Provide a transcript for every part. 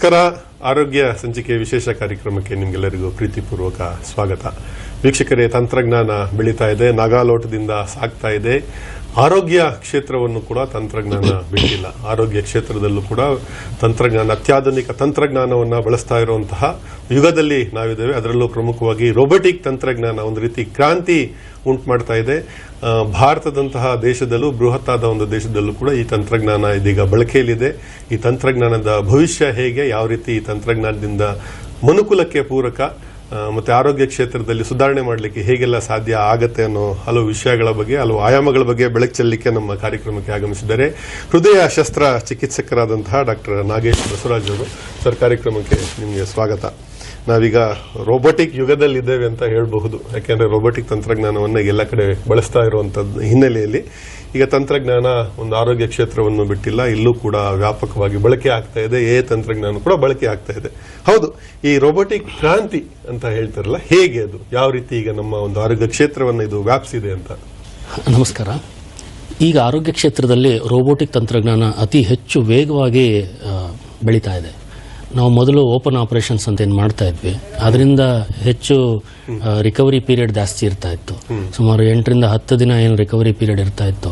ನಮಸ್ಕಾರ. ಆರೋಗ್ಯ ಸಂಚಿಕೆ ವಿಶೇಷ ಕಾರ್ಯಕ್ರಮಕ್ಕೆ ನಿಮಗೆಲ್ಲರಿಗೂ ಪ್ರೀತಿಪೂರ್ವಕ ಸ್ವಾಗತ. ವೀಕ್ಷಕರೇ, ತಂತ್ರಜ್ಞಾನ ಬೆಳೀತಾ ಇದೆ, ನಾಗಾಲೋಟದಿಂದ ಸಾಗ್ತಾ ಇದೆ. ಆರೋಗ್ಯ ಕ್ಷೇತ್ರವನ್ನು ಕೂಡ ತಂತ್ರಜ್ಞಾನ ಬಿಟ್ಟಿಲ್ಲ. ಆರೋಗ್ಯ ಕ್ಷೇತ್ರದಲ್ಲೂ ಕೂಡ ತಂತ್ರಜ್ಞಾನ, ಅತ್ಯಾಧುನಿಕ ತಂತ್ರಜ್ಞಾನವನ್ನು ಬಳಸ್ತಾ ಇರುವಂತಹ ಯುಗದಲ್ಲಿ ನಾವಿದ್ದೇವೆ. ಅದರಲ್ಲೂ ಪ್ರಮುಖವಾಗಿ ರೋಬೋಟಿಕ್ ತಂತ್ರಜ್ಞಾನ ಒಂದು ರೀತಿ ಕ್ರಾಂತಿ ಉಂಟು ಮಾಡ್ತಾ ಇದೆ. ಭಾರತದಂತಹ ದೇಶದಲ್ಲೂ, ಬೃಹತ್ತಾದ ಒಂದು ದೇಶದಲ್ಲೂ ಕೂಡ ಈ ತಂತ್ರಜ್ಞಾನ ಇದೀಗ ಬಳಕೆಯಲ್ಲಿದೆ. ಈ ತಂತ್ರಜ್ಞಾನದ ಭವಿಷ್ಯ ಹೇಗೆ, ಯಾವ ರೀತಿ ಈ ತಂತ್ರಜ್ಞಾನದಿಂದ ಮನುಕುಲಕ್ಕೆ ಪೂರಕ ಮತ್ತೆ ಆರೋಗ್ಯ ಕ್ಷೇತ್ರದಲ್ಲಿ ಸುಧಾರಣೆ ಮಾಡಲಿಕ್ಕೆ ಹೇಗೆಲ್ಲ ಸಾಧ್ಯ ಆಗತ್ತೆ ಅನ್ನೋ ಹಲವು ವಿಷಯಗಳ ಬಗ್ಗೆ, ಹಲವು ಆಯಾಮಗಳ ಬಗ್ಗೆ ಬೆಳಕು ಚೆಲ್ಲಲಿಕ್ಕೆ ನಮ್ಮ ಕಾರ್ಯಕ್ರಮಕ್ಕೆ ಆಗಮಿಸಿದ್ದಾರೆ. ಹೃದಯ ಶಸ್ತ್ರ ಚಿಕಿತ್ಸಕರಾದಂತಹ ಡಾಕ್ಟರ್ ನಾಗೇಶ್ ಬಸವರಾಜ್ ಅವರು ಸರ್, ಕಾರ್ಯಕ್ರಮಕ್ಕೆ ನಿಮಗೆ ಸ್ವಾಗತ. ನಾವೀಗ ರೋಬೋಟಿಕ್ ಯುಗದಲ್ಲಿದ್ದೇವೆ ಅಂತ ಹೇಳಬಹುದು. ಯಾಕೆಂದ್ರೆ ರೋಬೋಟಿಕ್ ತಂತ್ರಜ್ಞಾನವನ್ನು ಎಲ್ಲ ಕಡೆ ಬಳಸ್ತಾ ಇರುವಂಥದ್ದು ಹಿನ್ನೆಲೆಯಲ್ಲಿ. ಈಗ ತಂತ್ರಜ್ಞಾನ ಒಂದು ಆರೋಗ್ಯ ಕ್ಷೇತ್ರವನ್ನು ಬಿಟ್ಟಿಲ್ಲ, ಇಲ್ಲೂ ಕೂಡ ವ್ಯಾಪಕವಾಗಿ ಬಳಕೆ ಆಗ್ತಾ ಇದೆ, ಎ ತಂತ್ರಜ್ಞಾನ ಕೂಡ ಬಳಕೆ ಆಗ್ತಾ ಇದೆ. ಹೌದು, ಈ ರೋಬೋಟಿಕ್ ಕ್ರಾಂತಿ ಅಂತ ಹೇಳ್ತಾರಲ್ಲ, ಹೇಗೆ ಅದು? ಯಾವ ರೀತಿ ಈಗ ನಮ್ಮ ಒಂದು ಆರೋಗ್ಯ ಕ್ಷೇತ್ರವನ್ನು ಇದು ವ್ಯಾಪಿಸಿದೆ ಅಂತ? ನಮಸ್ಕಾರ. ಈಗ ಆರೋಗ್ಯ ಕ್ಷೇತ್ರದಲ್ಲಿ ರೋಬೋಟಿಕ್ ತಂತ್ರಜ್ಞಾನ ಅತಿ ಹೆಚ್ಚು ವೇಗವಾಗಿ ಬೆಳೀತಾ ಇದೆ. ನಾವು ಮೊದಲು ಓಪನ್ ಆಪರೇಷನ್ಸ್ ಅಂತ ಏನು ಮಾಡ್ತಾ ಇದ್ವಿ. ಅದರಿಂದ ಹೆಚ್ಚು ರಿಕವರಿ ಪೀರಿಯಡ್ ಜಾಸ್ತಿ ಇರ್ತಾ ಇತ್ತು. ಸುಮಾರು ಎಂಟರಿಂದ ಹತ್ತು ದಿನ ಏನು ರಿಕವರಿ ಪೀರಿಯಡ್ ಇರ್ತಾ ಇತ್ತು.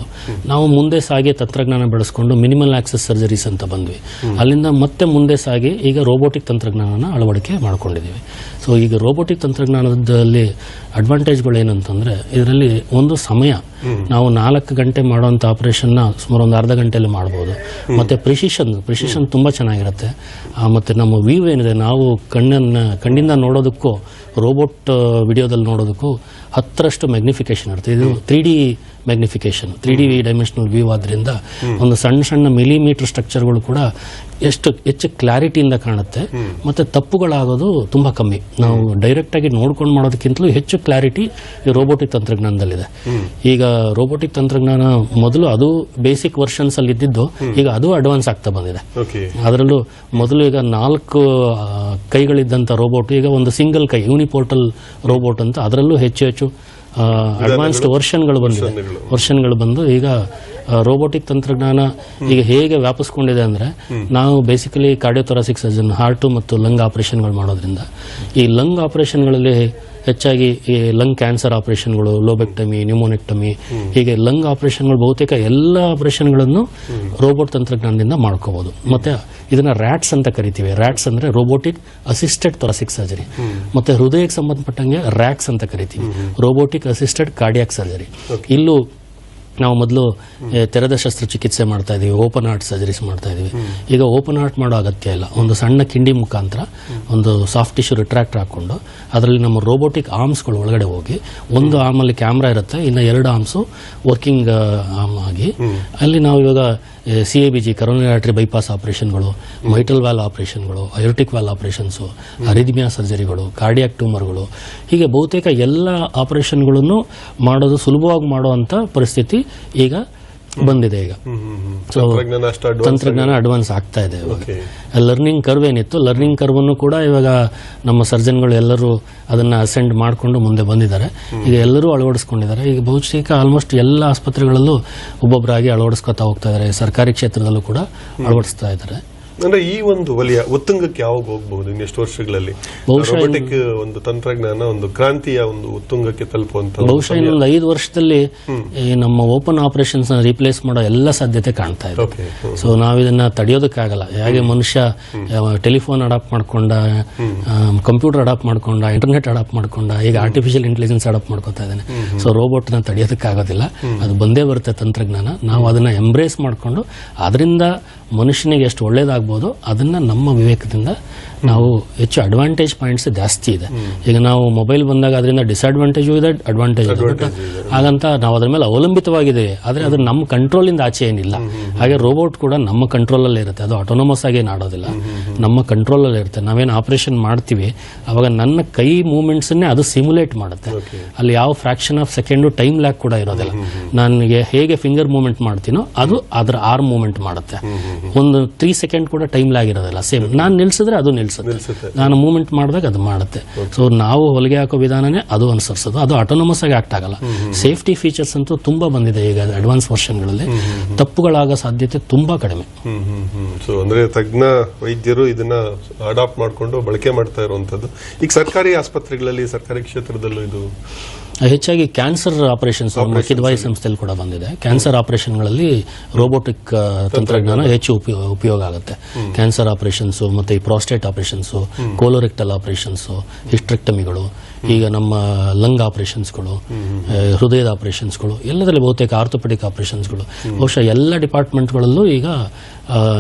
ನಾವು ಮುಂದೆ ಸಾಗಿ ತಂತ್ರಜ್ಞಾನ ಬೆಳೆಸ್ಕೊಂಡು ಮಿನಿಮಲ್ ಆಕ್ಸೆಸ್ ಸರ್ಜರೀಸ್ ಅಂತ ಬಂದ್ವಿ. ಅಲ್ಲಿಂದ ಮತ್ತೆ ಮುಂದೆ ಸಾಗಿ ಈಗ ರೋಬೋಟಿಕ್ ತಂತ್ರಜ್ಞಾನನ ಅಳವಡಿಕೆ ಮಾಡ್ಕೊಂಡಿದ್ದೀವಿ ಸೊ ಈಗ ರೋಬೋಟಿಕ್ ತಂತ್ರಜ್ಞಾನದಲ್ಲಿ ಅಡ್ವಾಂಟೇಜ್ಗಳು ಏನಂತಂದರೆ ಇದರಲ್ಲಿ ಒಂದು ಸಮಯ ನಾವು ನಾಲ್ಕು ಗಂಟೆ ಮಾಡುವಂಥ ಆಪರೇಷನ್ನ ಸುಮಾರು ಒಂದು ಅರ್ಧ ಗಂಟೆಯಲ್ಲಿ ಮಾಡ್ಬೋದು. ಮತ್ತು ಪ್ರಿಸಿಷನ್ ಪ್ರಿಸಿಷನ್ ತುಂಬ ಚೆನ್ನಾಗಿರುತ್ತೆ. ಮತ್ತು ನಮ್ಮ ವ್ಯೂ ಏನಿದೆ ನಾವು ಕಣ್ಣನ್ನು ಕಣ್ಣಿಂದ ನೋಡೋದಕ್ಕೂ ರೋಬೋಟ್ ವಿಡಿಯೋದಲ್ಲಿ ನೋಡೋದಕ್ಕೂ ಹತ್ತರಷ್ಟು ಮ್ಯಾಗ್ನಿಫಿಕೇಶನ್ ಇರುತ್ತೆ. ಇದು three D magnification three D dimensional view ಆದ್ರಿಂದ ಒಂದು ಸಣ್ಣ ಸಣ್ಣ ಮಿಲಿಮೀಟರ್ ಸ್ಟ್ರಕ್ಚರ್ಗಳು ಕೂಡ ಎಷ್ಟು ಹೆಚ್ಚು ಕ್ಲಾರಿಟಿಯಿಂದ ಕಾಣುತ್ತೆ. ಮತ್ತೆ ತಪ್ಪುಗಳಾಗೋದು ತುಂಬ ಕಮ್ಮಿ. ನಾವು ಡೈರೆಕ್ಟ್ ಆಗಿ ನೋಡ್ಕೊಂಡು ಮಾಡೋದಕ್ಕಿಂತಲೂ ಹೆಚ್ಚು ಕ್ಲಾರಿಟಿ ಈ ರೋಬೋಟಿಕ್ ತಂತ್ರಜ್ಞಾನದಲ್ಲಿದೆ. ಈಗ ರೋಬೋಟಿಕ್ ತಂತ್ರಜ್ಞಾನ ಮೊದಲು ಅದು ಬೇಸಿಕ್ ವರ್ಷನ್ಸಲ್ಲಿ ಇದ್ದಿದ್ದು ಈಗ ಅದು ಅಡ್ವಾನ್ಸ್ ಆಗ್ತಾ ಬಂದಿದೆ. ಅದರಲ್ಲೂ ಮೊದಲು ಈಗ ನಾಲ್ಕು ಕೈಗಳಿದ್ದಂಥ ರೋಬೋಟ್ ಈಗ ಒಂದು ಸಿಂಗಲ್ ಕೈ ಯೂನಿಪೋರ್ಟಲ್ ರೋಬೋಟ್ ಅಂತ ಅದರಲ್ಲೂ ಹೆಚ್ಚು ಹೆಚ್ಚು ಅಡ್ವಾನ್ಸ್ಡ್ ವರ್ಷನ್ಗಳು ಬಂದಿದೆ. ವರ್ಷನ್ಗಳು ಬಂದು ಈಗ ರೋಬೋಟಿಕ್ ತಂತ್ರಜ್ಞಾನ ಈಗ ಹೇಗೆ ವ್ಯಾಪಿಸ್ಕೊಂಡಿದೆ ಅಂದರೆ ನಾವು ಬೇಸಿಕಲಿ ಕಾರ್ಡಿಯೋಥೊರಾಸಿಕ್ ಸರ್ಜನ್ ಹಾರ್ಟು ಮತ್ತು ಲಂಗ್ ಆಪರೇಷನ್ಗಳು ಮಾಡೋದ್ರಿಂದ ಈ ಲಂಗ್ ಆಪರೇಷನ್ಗಳಲ್ಲಿ ಹೆಚ್ಚಾಗಿ ಈ ಲಂಗ್ ಕ್ಯಾನ್ಸರ್ ಆಪರೇಷನ್ಗಳು ಲೋಬೆಕ್ಟಮಿ ನ್ಯೂಮೋನೆಕ್ಟಮಿ ಹೀಗೆ ಲಂಗ್ ಆಪರೇಷನ್ಗಳು ಬಹುತೇಕ ಎಲ್ಲ ಆಪರೇಷನ್ಗಳನ್ನು ರೋಬೋಟ್ ತಂತ್ರಜ್ಞಾನದಿಂದ ಮಾಡ್ಕೋಬಹುದು ಮತ್ತೆ ಇದನ್ನ ರ್ಯಾಟ್ಸ್ ಅಂತ ಕರಿತೀವಿ. ರ್ಯಾಟ್ಸ್ ಅಂದ್ರೆ ರೋಬೋಟಿಕ್ ಅಸಿಸ್ಟೆಡ್ ಥೊರಾಸಿಕ್ ಸರ್ಜರಿ ಮತ್ತೆ ಹೃದಯಕ್ಕೆ ಸಂಬಂಧಪಟ್ಟಂಗೆ ರ್ಯಾಕ್ಸ್ ಅಂತ ಕರಿತೀವಿ. ರೋಬೋಟಿಕ್ ಅಸಿಸ್ಟೆಡ್ ಕಾರ್ಡಿಯಾಕ್ ಸರ್ಜರಿ ಇಲ್ಲೂ ನಾವು ಮೊದಲು ತೆರೆದ ಶಸ್ತ್ರಚಿಕಿತ್ಸೆ ಮಾಡ್ತಾ ಇದೀವಿ, ಓಪನ್ ಹಾರ್ಟ್ ಸರ್ಜರೀಸ್ ಮಾಡ್ತಾ ಇದೀವಿ. ಈಗ ಓಪನ್ ಹಾರ್ಟ್ ಮಾಡೋ ಅಗತ್ಯ ಇಲ್ಲ. ಒಂದು ಸಣ್ಣ ಕಿಂಡಿ ಮುಖಾಂತರ ಒಂದು ಸಾಫ್ಟ್ ಟಿಶ್ಯೂ ರಿಟ್ರಾಕ್ಟ್ ಹಾಕೊಂಡು ಅದರಲ್ಲಿ ನಮ್ಮ ರೋಬೋಟಿಕ್ ಆರ್ಮ್ಸ್ಗಳು ಒಳಗಡೆ ಹೋಗಿ, ಒಂದು ಆರ್ಮಲ್ಲಿ ಕ್ಯಾಮ್ರಾ ಇರುತ್ತೆ, ಇನ್ನು ಎರಡು ಆರ್ಮ್ಸು ವರ್ಕಿಂಗ್, ಆರ್ಮ್ ಆಗಿ. ಅಲ್ಲಿ ನಾವು ಇವಾಗ C A B G coronary bypass ಆಪರೇಷನ್ಗಳು mitral valve ಆಪರೇಷನ್ಗಳು ಅಯೋಟಿಕ್ ವ್ಯಾಲ್ ಆಪರೇಷನ್ಸು ಅರಿದಿಮಿಯಾ ಸರ್ಜರಿಗಳು ಕಾರ್ಡಿಯಾಕ್ ಟ್ಯೂಮರ್ಗಳು ಹೀಗೆ ಬಹುತೇಕ ಎಲ್ಲ ಆಪರೇಷನ್ಗಳನ್ನು ಮಾಡೋದು ಸುಲಭವಾಗಿ ಮಾಡುವಂಥ ಪರಿಸ್ಥಿತಿ ಈಗ ಬಂದಿದೆ ಈಗ. ಸೊ ತಂತ್ರಜ್ಞಾನ ಅಡ್ವಾನ್ಸ್ ಆಗ್ತಾ ಇದೆ ಇವಾಗ. ಲರ್ನಿಂಗ್ ಕರ್ವ್ ಏನಿತ್ತು? ಲರ್ನಿಂಗ್ ಕರ್ವನ್ನು ಕೂಡ ಇವಾಗ ನಮ್ಮ ಸರ್ಜನ್ಗಳು ಎಲ್ಲರೂ ಅದನ್ನ ಅಸೆಂಡ್ ಮಾಡಿಕೊಂಡು ಮುಂದೆ ಬಂದಿದ್ದಾರೆ. ಈಗ ಎಲ್ಲರೂ ಅಳವಡಿಸ್ಕೊಂಡಿದ್ದಾರೆ. ಈಗ ಬಹುತೇಕ ಆಲ್ಮೋಸ್ಟ್ ಎಲ್ಲ ಆಸ್ಪತ್ರೆಗಳಲ್ಲೂ ಒಬ್ಬೊಬ್ಬರಾಗಿ ಅಳವಡಿಸ್ಕೊತಾ ಹೋಗ್ತಾ ಇದ್ದಾರೆ. ಸರ್ಕಾರಿ ಕ್ಷೇತ್ರದಲ್ಲೂ ಕೂಡ ಅಳವಡಿಸ್ತಾ ಇದ್ದಾರೆ. ಅಂದ್ರೆ ಈ ಒಂದು ವಲಯ ಉತ್ತುಂಗಕ್ಕೆ ಯಾವಾಗ ಹೋಗಬಹುದು ಇನ್ನೆಷ್ಟು ವರ್ಷಗಳಲ್ಲಿ? ರೋಬೋಟಿಕ್ ಒಂದು ತಂತ್ರಜ್ಞಾನ ಒಂದು ಕ್ರಾಂತಿಯ ಒಂದು ಉತ್ತುಂಗಕ್ಕೆ ತಲುಪುವಂತ ಬಹುಶಃ ಇನ್ನೊಂದು ಐದು ವರ್ಷದಲ್ಲಿ ಈ ನಮ್ಮ ಓಪನ್ ಆಪರೇಷನ್ಸ್ ರಿಪ್ಲೇಸ್ ಮಾಡೋ ಎಲ್ಲ ಸಾಧ್ಯತೆ ಕಾಣ್ತಾ ಇದೆ. ಸೊ ನಾವು ಇದನ್ನ ತಡೆಯೋದಕ್ಕಾಗಲ್ಲ. ಹೇಗೆ ಮನುಷ್ಯ ಟೆಲಿಫೋನ್ ಅಡಾಪ್ಟ್ ಮಾಡ್ಕೊಂಡ ಕಂಪ್ಯೂಟರ್ ಅಡಾಪ್ಟ್ ಮಾಡ್ಕೊಂಡ ಇಂಟರ್ನೆಟ್ ಅಡಾಪ್ಟ್ ಮಾಡ್ಕೊಂಡ ಈಗ ಆರ್ಟಿಫಿಷಿಯಲ್ ಇಂಟೆಲಿಜೆನ್ಸ್ ಅಡಾಪ್ಟ್ ಮಾಡ್ಕೊತಾ ಇದ್ದಾನೆ. ಸೊ ರೋಬೋಟ್ನ ತಡೆಯೋದಕ್ಕಾಗೋದಿಲ್ಲ. ಅದು ಬಂದೇ ಬರುತ್ತೆ ತಂತ್ರಜ್ಞಾನ. ನಾವು ಅದನ್ನ ಎಂಬ್ರೇಸ್ ಮಾಡ್ಕೊಂಡು ಅದರಿಂದ ಮನುಷ್ಯನಿಗೆ ಎಷ್ಟು ಒಳ್ಳೇದಾಗ್ಬೋದು ಅದನ್ನ ನಮ್ಮ ವಿವೇಕದಿಂದ ನಾವು ಹೆಚ್ಚು ಅಡ್ವಾಂಟೇಜ್ ಪಾಯಿಂಟ್ಸ್ ಜಾಸ್ತಿ ಇದೆ. ಈಗ ನಾವು ಮೊಬೈಲ್ ಬಂದಾಗ ಅದರಿಂದ ಡಿಸ್ಅಡ್ವಾಂಟೇಜು ಇದೆ ಅಡ್ವಾಂಟೇಜ್ ಹಾಗಂತ ನಾವು ಅದ್ರ ಮೇಲೆ ಅವಲಂಬಿತವಾಗಿದೆ. ಆದರೆ ಅದು ನಮ್ಮ ಕಂಟ್ರೋಲಿಂದ ಆಚೆ ಏನಿಲ್ಲ. ಹಾಗೆ ರೋಬೋಟ್ ಕೂಡ ನಮ್ಮ ಕಂಟ್ರೋಲಲ್ಲೇ ಇರುತ್ತೆ. ಅದು ಆಟೋನಮಸ್ ಆಗಿ ಆಡೋದಿಲ್ಲ. ನಮ್ಮ ಕಂಟ್ರೋಲಲ್ಲೇ ಇರುತ್ತೆ. ನಾವೇನು ಆಪರೇಷನ್ ಮಾಡ್ತೀವಿ ಅವಾಗ ನನ್ನ ಕೈ ಮೂಮೆಂಟ್ಸನ್ನೇ ಅದು ಸಿಮ್ಯುಲೇಟ್ ಮಾಡುತ್ತೆ. ಅಲ್ಲಿ ಯಾವ fraction of second time lag ಕೂಡ ಇರೋದಿಲ್ಲ. ನನಗೆ ಹೇಗೆ ಫಿಂಗರ್ ಮೂವ್ಮೆಂಟ್ ಮಾಡ್ತೀನೋ ಅದು ಅದರ ಆರ್ಮ್ ಮೂವ್ಮೆಂಟ್ ಮಾಡುತ್ತೆ. ಒಂದು ತ್ರೀ ಸೆಕೆಂಡ್ ಕೂಡ ಟೈಮ್ ಲ್ಯಾಗ್ ಇರೋದಿಲ್ಲ. ಸೇಮ್ ನಾನು ನಿಲ್ಸಿದ್ರೆ ಅದು ನಿಲ್ಸುತ್ತೆ ನಿಲ್ಸುತ್ತೆ. ನಾನು ಮೂವ್ಮೆಂಟ್ ಮಾಡಿದಾಗ ಅದು ಮಾಡುತ್ತೆ. ಸೊ ನಾವು ಹೊಲಿಗೆ ಹಾಕೋ ವಿಧಾನನೇ ಅದು ಅನುಸರಿಸೋದು. ಅದು ಆಟೋನಮಸ್ ಆಗಿ ಆಕ್ಟ್ ಆಗಲ್ಲ. ಸೇಫ್ಟಿ ಫೀಚರ್ಸ್ ಅಂತೂ ತುಂಬಾ ಬಂದಿದೆ ಈಗ ಅಡ್ವಾನ್ಸ್ ವರ್ಷನ್ಗಳಲ್ಲಿ ತಪ್ಪುಗಳಾಗೋ ಸಾಧ್ಯತೆ ತುಂಬಾ ಕಡಿಮೆ. ಸೊ ಅಂದ್ರೆ ತಜ್ಞ ವೈದ್ಯರು ಇದನ್ನ ಅಡಾಪ್ಟ್ ಮಾಡ್ಕೊಂಡು ಬಳಕೆ ಮಾಡ್ತಾ ಇರುವಂತದ್ದು ಈಗ ಸರ್ಕಾರಿ ಆಸ್ಪತ್ರೆಗಳಲ್ಲಿ ಸರ್ಕಾರಿ ಕ್ಷೇತ್ರದಲ್ಲೂ ಇದು ಹೆಚ್ಚಾಗಿ ಕ್ಯಾನ್ಸರ್ ಆಪರೇಷನ್ಸ್ ಕಿದ್ವಾಯಿ ಸಂಸ್ಥೆಯಲ್ಲಿ ಕೂಡ ಬಂದಿದೆ. ಕ್ಯಾನ್ಸರ್ ಆಪರೇಷನ್ಗಳಲ್ಲಿ ರೋಬೋಟಿಕ್ ತಂತ್ರಜ್ಞಾನ ಹೆಚ್ಚು ಉಪಯೋ- ಉಪಯೋಗ ಆಗುತ್ತೆ. ಕ್ಯಾನ್ಸರ್ ಆಪರೇಷನ್ಸ್ ಮತ್ತೆ ಈ ಪ್ರಾಸ್ಟೇಟ್ ಆಪರೇಷನ್ಸ್ ಕೋಲೋರೆಕ್ಟಲ್ ಆಪರೇಷನ್ಸ್ ಹಿಸ್ಟ್ರೆಕ್ಟಮಿಗಳು ಈಗ ನಮ್ಮ ಲಂಗ್ ಆಪರೇಷನ್ಸ್ಗಳು ಹೃದಯದ ಆಪರೇಷನ್ಸ್ಗಳು ಎಲ್ಲದರಲ್ಲಿ ಬಹುತೇಕ ಆರ್ಥೋಪೆಡಿಕ್ ಆಪರೇಷನ್ಸ್ಗಳು. ಬಹುಶಃ ಎಲ್ಲ ಡಿಪಾರ್ಟ್ಮೆಂಟ್ಗಳಲ್ಲೂ ಈಗ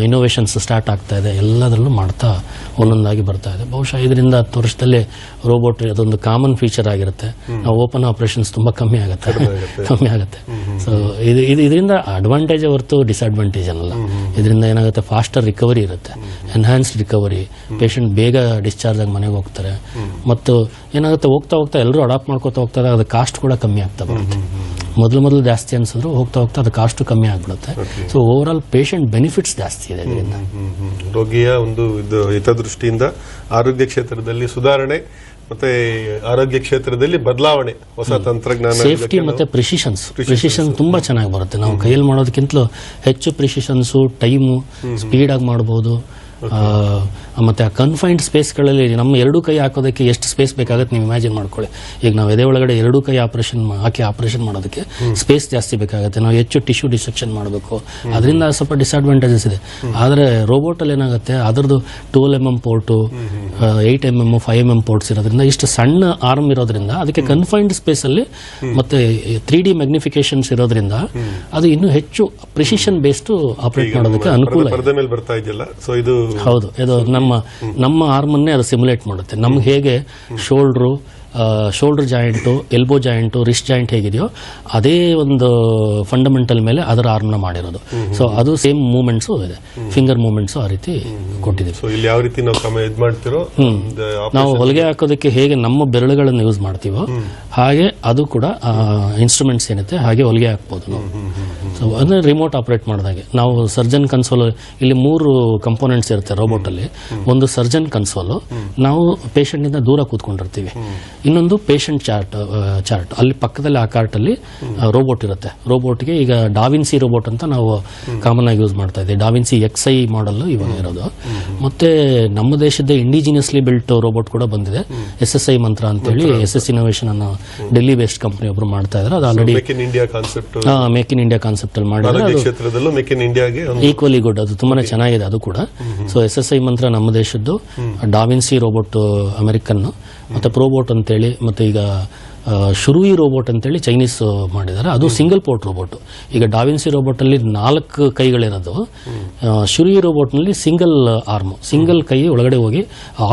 ಇನ್ನೋವೇಷನ್ಸ್ ಸ್ಟಾರ್ಟ್ ಆಗ್ತಾ ಇದೆ. ಎಲ್ಲದರಲ್ಲೂ ಮಾಡ್ತಾ ಒಂದೊಂದಾಗಿ ಬರ್ತಾ ಇದೆ. ಬಹುಶಃ ಇದರಿಂದ ಹತ್ತು ವರ್ಷದಲ್ಲಿ ರೋಬೋಟ್ ಅದೊಂದು ಕಾಮನ್ ಫೀಚರ್ ಆಗಿರುತ್ತೆ. ನಾವು ಓಪನ್ ಆಪರೇಷನ್ಸ್ ತುಂಬ ಕಮ್ಮಿ ಆಗುತ್ತೆ. ಕಮ್ಮಿ ಆಗುತ್ತೆ. ಸೊ ಇದು ಇದು ಇದರಿಂದ ಅಡ್ವಾಂಟೇಜ್ ಹೊರತು ಡಿಸ್ಅಡ್ವಾಂಟೇಜ್ ಅನ್ನಲ್ಲ. ಇದರಿಂದ ಏನಾಗುತ್ತೆ? ಫಾಸ್ಟರ್ ರಿಕವರಿ ಇರುತ್ತೆ. ಎನ್ಹಾನ್ಸ್ಡ್ ರಿಕವರಿ ಪೇಷಂಟ್ ಬೇಗ ಡಿಸ್ಚಾರ್ಜ್ ಆಗಿ ಮನೆಗೆ ಹೋಗ್ತಾರೆ. ಮತ್ತು ಏನಾಗುತ್ತೆ? ಹೋಗ್ತಾ ಹೋಗ್ತಾ ಎಲ್ಲರೂ ಅಡಾಪ್ಟ್ ಮಾಡ್ಕೋತಾ ಹೋಗ್ತಾರೆ ಅದು ಕಾಸ್ಟ್ ಕೂಡ ಕಮ್ಮಿ ಆಗ್ತಾ ಬರುತ್ತೆ. ಮೊದಲು ಮೊದಲು ಜಾಸ್ತಿ ಅನ್ಸಿದ್ರು ಹೋಗ್ತಾ ಹೋಗ್ತಾ ಅದು ಕಾಸ್ಟ್ ಕಮ್ಮಿ ಆಗ್ಬಿಡುತ್ತೆ. So overall patient benefits ಜಾಸ್ತಿ ಇದೆ ಇದರಿಂದ. ರೋಗಿಯ ಒಂದು ಹಿತದೃಷ್ಟಿಯಿಂದ ಆರೋಗ್ಯ ಕ್ಷೇತ್ರದಲ್ಲಿ ಸುಧಾರಣೆ ಮತ್ತೆ ಆರೋಗ್ಯ ಕ್ಷೇತ್ರದಲ್ಲಿ ಬದಲಾವಣೆ ಹೊಸ ತಂತ್ರಜ್ಞಾನ ಸೇಫ್ಟಿ ಮತ್ತೆ ಪ್ರಿಸಿಷನ್ಸ್ ಪ್ರಿಸಿಷನ್ ತುಂಬಾ ಚೆನ್ನಾಗಿ ಬರುತ್ತೆ. ನಾವು ಕೈಯಲ್ಲಿ ಮಾಡೋದಕ್ಕಿಂತಲೂ ಹೆಚ್ಚು ಪ್ರಿಸಿಷನ್ಸು ಟೈಮು ಸ್ಪೀಡ್ ಆಗಿ ಮಾಡ್ಬೋದು. ಆ, ಮತ್ತೆ ಆ ಕನ್ಫೈನ್ಡ್ ಸ್ಪೇಸ್ಗಳಲ್ಲಿ ನಮ್ಮ ಎರಡೂ ಕೈ ಹಾಕೋದಕ್ಕೆ ಎಷ್ಟು ಸ್ಪೇಸ್ ಬೇಕಾಗುತ್ತೆ ನೀವು ಇಮ್ಯಾಜಿನ್ ಮಾಡ್ಕೊಳ್ಳಿ. ಈಗ ನಾವು ಎದೆ ಒಳಗಡೆ ಎರಡೂ ಕೈ ಆಪರೇಷನ್ ಹಾಕಿ ಆಪರೇಷನ್ ಮಾಡೋದಕ್ಕೆ ಸ್ಪೇಸ್ ಜಾಸ್ತಿ ಬೇಕಾಗುತ್ತೆ. ನಾವು ಹೆಚ್ಚು ಟಿಶ್ಯೂ ಡಿಸೆಕ್ಷನ್ ಮಾಡಬೇಕು. ಅದರಿಂದ ಸ್ವಲ್ಪ ಡಿಸ್ಅಡ್ವಾಂಟೇಜಸ್ ಇದೆ. ಆದರೆ ರೋಬೋಟಲ್ಲಿ ಏನಾಗುತ್ತೆ? ಅದರದ್ದು tool M M port eight M M five M M ports ಇರೋದ್ರಿಂದ ಇಷ್ಟು ಸಣ್ಣ ಆರ್ಮ್ ಇರೋದ್ರಿಂದ ಅದಕ್ಕೆ ಕನ್ಫೈನ್ಡ್ ಸ್ಪೇಸಲ್ಲಿ ಮತ್ತೆ ತ್ರೀ ಡಿ ಮ್ಯಾಗ್ನಿಫಿಕೇಶನ್ಸ್ ಇರೋದ್ರಿಂದ ಅದು ಇನ್ನೂ ಹೆಚ್ಚು ಪ್ರಿಸಿಷನ್ ಬೇಸ್ಡು ಆಪರೇಟ್ ಮಾಡೋದಕ್ಕೆ ಅನುಕೂಲ ಬರ್ತಾ ಇದೆಯಲ್ಲ? ಸೊ ಇದು ಹೌದು. ಇದು ನಮ್ಮ ನಮ್ಮ ಆರ್ಮನ್ನೇ ಅದು ಸಿಮ್ಯುಲೇಟ್ ಮಾಡುತ್ತೆ. ನಮ್ಗೆ ಹೇಗೆ shoulder shoulder joint elbow joint wrist joint ಹೇಗಿದೆಯೋ ಅದೇ ಒಂದು ಫಂಡಮೆಂಟಲ್ ಮೇಲೆ ಅದರ ಆರ್ಮ್ನ ಮಾಡಿರೋದು. ಸೊ ಅದು ಸೇಮ್ ಮೂಮೆಂಟ್ಸು ಇದೆ. ಫಿಂಗರ್ ಮೂಮೆಂಟ್ಸು ಆ ರೀತಿ ಕೊಟ್ಟಿದ್ದೀವಿ. ನಾವು ಹೊಲಿಗೆ ಹಾಕೋದಕ್ಕೆ ಹೇಗೆ ನಮ್ಮ ಬೆರಳುಗಳನ್ನು ಯೂಸ್ ಮಾಡ್ತೀವೋ ಹಾಗೆ ಅದು ಕೂಡ ಇನ್ಸ್ಟ್ರೂಮೆಂಟ್ಸ್ ಏನಿದೆ ಹಾಗೆ ಹೊಲಿಗೆ ಹಾಕ್ಬೋದು ನಾವು. ಸೊ ಅಂದರೆ ರಿಮೋಟ್ ಆಪರೇಟ್ ಮಾಡಿದಾಗೆ ನಾವು ಸರ್ಜನ್ ಕನ್ಸೋಲ್ ಇಲ್ಲಿ ಮೂರು ಕಂಪೋನೆಂಟ್ಸ್ ಇರುತ್ತೆ ರೋಬೋಟಲ್ಲಿ ಒಂದು ಸರ್ಜನ್ ಕನ್ಸೋಲು ನಾವು ಪೇಷಂಟಿಂದ ದೂರ ಕೂತ್ಕೊಂಡಿರ್ತೀವಿ. ಇನ್ನೊಂದು ಪೇಷಂಟ್ ಚಾರ್ಟ್ ಚಾರ್ಟ್ ಅಲ್ಲಿ ಪಕ್ಕದಲ್ಲಿ ಆ ಕಾರ್ಟಲ್ಲಿ ರೋಬೋಟ್ ಇರುತ್ತೆ. ರೋಬೋಟ್ಗೆ ಈಗ ಡಾವಿನ್ಸಿ ರೋಬೋಟ್ ಅಂತ ನಾವು ಕಾಮನ್ ಆಗಿ ಯೂಸ್ ಮಾಡ್ತಾ ಇದ್ದೀವಿ. ಡಾವಿನ್ಸಿ ಎಕ್ಸ್ ಐ ಮಾಡಲ್ ಇವಾಗ ಇರೋದು. ಮತ್ತೆ ನಮ್ಮ ದೇಶದ ಇಂಡಿಜಿನಿಯಸ್ಲಿ ಬಿಲ್ಟ್ ರೋಬೋಟ್ ಕೂಡ ಬಂದಿದೆ. ಎಸ್ ಎಸ್ ಐ ಮಂತ್ರ ಅಂತೇಳಿ ಎಸ್ ಎಸ್ ಇನೋವೇಷನ್ ಅನ್ನೋ ಡೆಲ್ಲಿ ಬೇಸ್ಡ್ ಕಂಪನಿ ಒಬ್ರು ಮಾಡ್ತಾ ಇದ್ದಾರೆ ಅದು already make in India concept make in India concept ಅಲ್ಲಿ ಮಾಡಿದ್ರೆ ಕ್ಷೇತ್ರದಲ್ಲೂ ಮೇಕ್ ಇನ್ ಇಂಡಿಯಾಗೆ ಈಕ್ವಲಿ ಗುಡ್ ಅದು ತುಂಬಾನೇ ಚೆನ್ನಾಗಿದೆ ಅದು ಕೂಡ. ಸೊ ಎಸ್ ಎಸ್ ಐ ಮಂತ್ರ ನಮ್ಮ ದೇಶದ್ದು ಡಾವಿನ್ಸಿ ರೋಬೋಟ್ ಅಮೆರಿಕನ್ ಮತ್ತೆ ಪ್ರೋಬೋಟ್ ಅಂತೇಳಿ ಮತ್ತೆ ಈಗ ಶುರುಯಿ ರೋಬೋಟ್ ಅಂತೇಳಿ ಚೈನೀಸ್ ಮಾಡಿದ್ದಾರೆ. ಅದು ಸಿಂಗಲ್ ಪೋರ್ಟ್ ರೋಬೋಟ್. ಈಗ ಡಾವಿನ್ಸಿ ರೋಬೋಟಲ್ಲಿ ನಾಲ್ಕು ಕೈಗಳಿರೋದು. ಶುರುವಿ ಶುರುಯಿ ರೋಬೋಟ್ನಲ್ಲಿ ಸಿಂಗಲ್ ಆರ್ಮ್ ಸಿಂಗಲ್ ಕೈ ಒಳಗಡೆ ಹೋಗಿ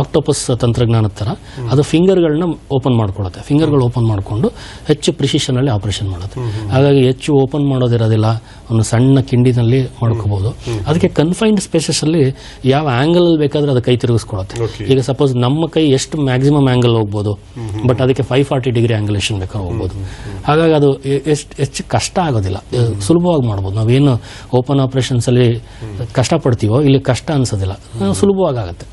ಆಕ್ಟೋಪಸ್ ತಂತ್ರಜ್ಞಾನದ ಥರ ಅದು ಫಿಂಗರ್ಗಳನ್ನ ಓಪನ್ ಮಾಡ್ಕೊಳತ್ತೆ. ಫಿಂಗರ್ಗಳು ಓಪನ್ ಮಾಡಿಕೊಂಡು ಹೆಚ್ಚು ಪ್ರಿಸಿಷನಲ್ಲಿ ಆಪರೇಷನ್ ಮಾಡುತ್ತೆ. ಹಾಗಾಗಿ ಹೆಚ್ಚು ಓಪನ್ ಮಾಡೋದಿರೋದಿಲ್ಲ. ಒಂದು ಸಣ್ಣ ಕಿಂಡಿನಲ್ಲಿ ಮಾಡ್ಕೋಬಹುದು ಅದಕ್ಕೆ ಕನ್ಫೈನ್ಡ್ ಸ್ಪೇಸಸ್ಸಲ್ಲಿ ಯಾವ ಆ್ಯಂಗಲಲ್ಲಿ ಅಲ್ಲಿ ಬೇಕಾದ್ರೆ ಅದು ಕೈ ತಿರುಗಿಸ್ಕೊಳತ್ತೆ. ಈಗ ಸಪೋಸ್ ನಮ್ಮ ಕೈ ಎಷ್ಟು ಮ್ಯಾಕ್ಸಿಮಮ್ ಆ್ಯಂಗಲ್ ಹೋಗ್ಬೋದು ಬಟ್ ಅದಕ್ಕೆ ಫೈವ್ ಫಾರ್ಟಿ ಡಿಗ್ರಿ ಆಂಗಲೇಷನ್ ಬೇಕಾದ್ರೆ ಹೋಗ್ಬೋದು. ಹಾಗಾಗಿ ಅದು ಎಷ್ಟು ಹೆಚ್ಚು ಕಷ್ಟ ಆಗೋದಿಲ್ಲ. ಸುಲಭವಾಗಿ ಮಾಡ್ಬೋದು. ನಾವೇನು ಓಪನ್ ಆಪರೇಷನ್ಸ್ ಅಲ್ಲಿ ಕಷ್ಟಪಡ್ತೀವೋ ಇಲ್ಲಿ ಕಷ್ಟ ಅನ್ಸೋದಿಲ್ಲ. ಸುಲಭವಾಗಿ ಆಗುತ್ತೆ.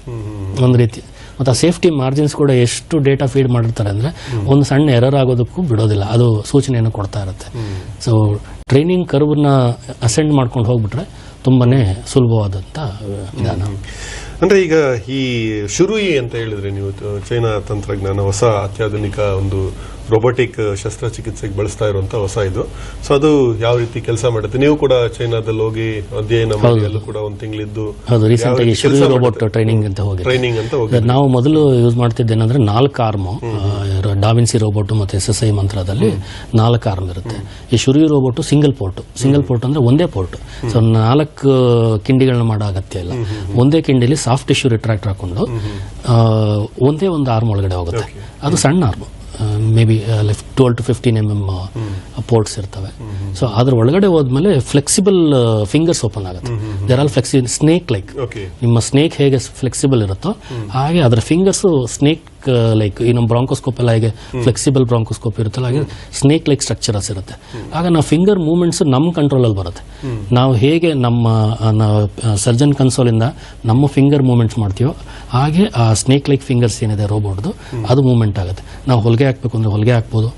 ಒಂದು ರೀತಿ. ಮತ್ತು ಆ ಸೇಫ್ಟಿ ಮಾರ್ಜಿನ್ಸ್ ಕೂಡ ಎಷ್ಟು ಡೇಟಾ ಫೀಡ್ ಮಾಡಿರ್ತಾರೆ ಅಂದರೆ ಒಂದು ಸಣ್ಣ ಎರರ್ ಆಗೋದಕ್ಕೂ ಬಿಡೋದಿಲ್ಲ. ಅದು ಸೂಚನೆಯನ್ನು ಕೊಡ್ತಾ ಇರುತ್ತೆ. ಸೊ ಟ್ರೈನಿಂಗ್ ಕರ್ವ್ನ ಅಸೆಂಡ್ ಮಾಡ್ಕೊಂಡು ಹೋಗ್ಬಿಟ್ರೆ ತುಂಬಾನೇ ಸುಲಭವಾದಂಥ ವಿಧಾನ. ಅಂದರೆ ಈಗ ಈ ಶುರುಯಿ ಅಂತ ಹೇಳಿದ್ರೆ ನೀವು ಚೈನಾ ತಂತ್ರಜ್ಞಾನ ಹೊಸ ಅತ್ಯಾಧುನಿಕ ಒಂದು ರೋಬೋಟಿಕ್ ಶಸ್ತ್ರಚಿಕಿತ್ಸೆಗೆ ಬಳಸ್ತಾ ಇರುವಂತ ಹೊಸ ಇದು. ಸೊ ಅದು ಯಾವ ರೀತಿ ಕೆಲಸ ಮಾಡುತ್ತೆ? ನೀವು ಕೂಡ ಚೈನಾದಲ್ಲಿ ಹೋಗಿ ಅಧ್ಯಯನ ಮಾಡಿ ಅಲ್ಲೂ ಕೂಡ ಒಂದು ತಿಂಗಳಿದ್ದು ಹೌದು ರೀಸೆಂಟ್ ಆಗಿ ಶುರು ರೋಬೋಟ್ ಟ್ರೈನಿಂಗ್ ಅಂತ ಹೋಗಿ ಟ್ರೈನಿಂಗ್ ಅಂತ ಹೋಗಿ ನಾವು ಮೊದಲು ಯೂಸ್ ಮಾಡ್ತಿದ್ದೇನೆಂದ್ರೆ ನಾಲ್ಕು ಆರ್ಮ್ ಡಾವಿನ್ಸಿ ರೋಬೋಟ್ ಮತ್ತೆ ಎಸ್ ಎಸ್ ಐ ಮಂತ್ರದಲ್ಲಿ ನಾಲ್ಕು ಆರ್ಮ್ ಇರುತ್ತೆ. ಈ ಶುರಿ robot single port single port ಅಂದ್ರೆ ಒಂದೇ ಪೋರ್ಟ್ ಸೊ ನಾಲ್ಕು ಕಿಂಡಿಗಳನ್ನ ಮಾಡೋ ಅಗತ್ಯ ಇಲ್ಲ. ಒಂದೇ ಕಿಂಡಿಲಿ ಸಾಫ್ಟ್ ಟಿಶ್ಯೂ ರಿಟ್ರಾಕ್ಟ್ ಹಾಕೊಂಡು ಒಂದೇ ಒಂದು ಆರ್ಮ್ ಒಳಗಡೆ ಹೋಗುತ್ತೆ. ಅದು ಸಣ್ಣ arm maybe twelve to fifteen M M ports ಇರ್ತವೆ. ಸೊ ಅದ್ರ ಒಳಗಡೆ ಹೋದ್ಮೇಲೆ ಫ್ಲೆಕ್ಸಿಬಲ್ ಫಿಂಗರ್ಸ್ ಓಪನ್ ಆಗುತ್ತೆ. There all flexi snake like ನಿಮ್ಮ ಸ್ನೇಕ್ ಹೇಗೆ ಫ್ಲೆಕ್ಸಿಬಲ್ ಇರುತ್ತೋ ಹಾಗೆ ಅದರ ಫಿಂಗರ್ಸ್ ಸ್ನೇಕ್ ಲೈಕ್ ಈ ನಮ್ಮ ಬ್ರಾಂಕೋಸ್ಕೋಪ್ ಎಲ್ಲ ಹೇಗೆ ಫ್ಲೆಕ್ಸಿಬಲ್ ಬ್ರಾಂಕೋಸ್ಕೋಪ್ ಇರುತ್ತಲ್ಲ, ಹಾಗೆ ಸ್ನೇಕ್ ಲೈಕ್ ಸ್ಟ್ರಕ್ಚರಸ್ ಇರುತ್ತೆ ಆಗ ನಾವು ಫಿಂಗರ್ ಮೂವ್ಮೆಂಟ್ಸ್ ನಮ್ಮ ಕಂಟ್ರೋಲಲ್ಲಿ ಬರುತ್ತೆ. ನಾವು ಹೇಗೆ ನಮ್ಮ ಸರ್ಜನ್ ಕನ್ಸೋಲಿಂದ ನಮ್ಮ ಫಿಂಗರ್ ಮೂವ್ಮೆಂಟ್ಸ್ ಮಾಡ್ತೀವೋ, ಹಾಗೆ ಆ ಸ್ನೇಕ್ ಲೈಕ್ ಫಿಂಗರ್ಸ್ ಏನಿದೆ ರೋಬೋಟ್ದು ಅದು ಮೂವ್ಮೆಂಟ್ ಆಗುತ್ತೆ. ನಾವು ಹೊಲಿಗೆ ಹಾಕ್ಬೇಕು ಅಂದರೆ ಹೊಲಿಗೆ ಹಾಕ್ಬೋದು.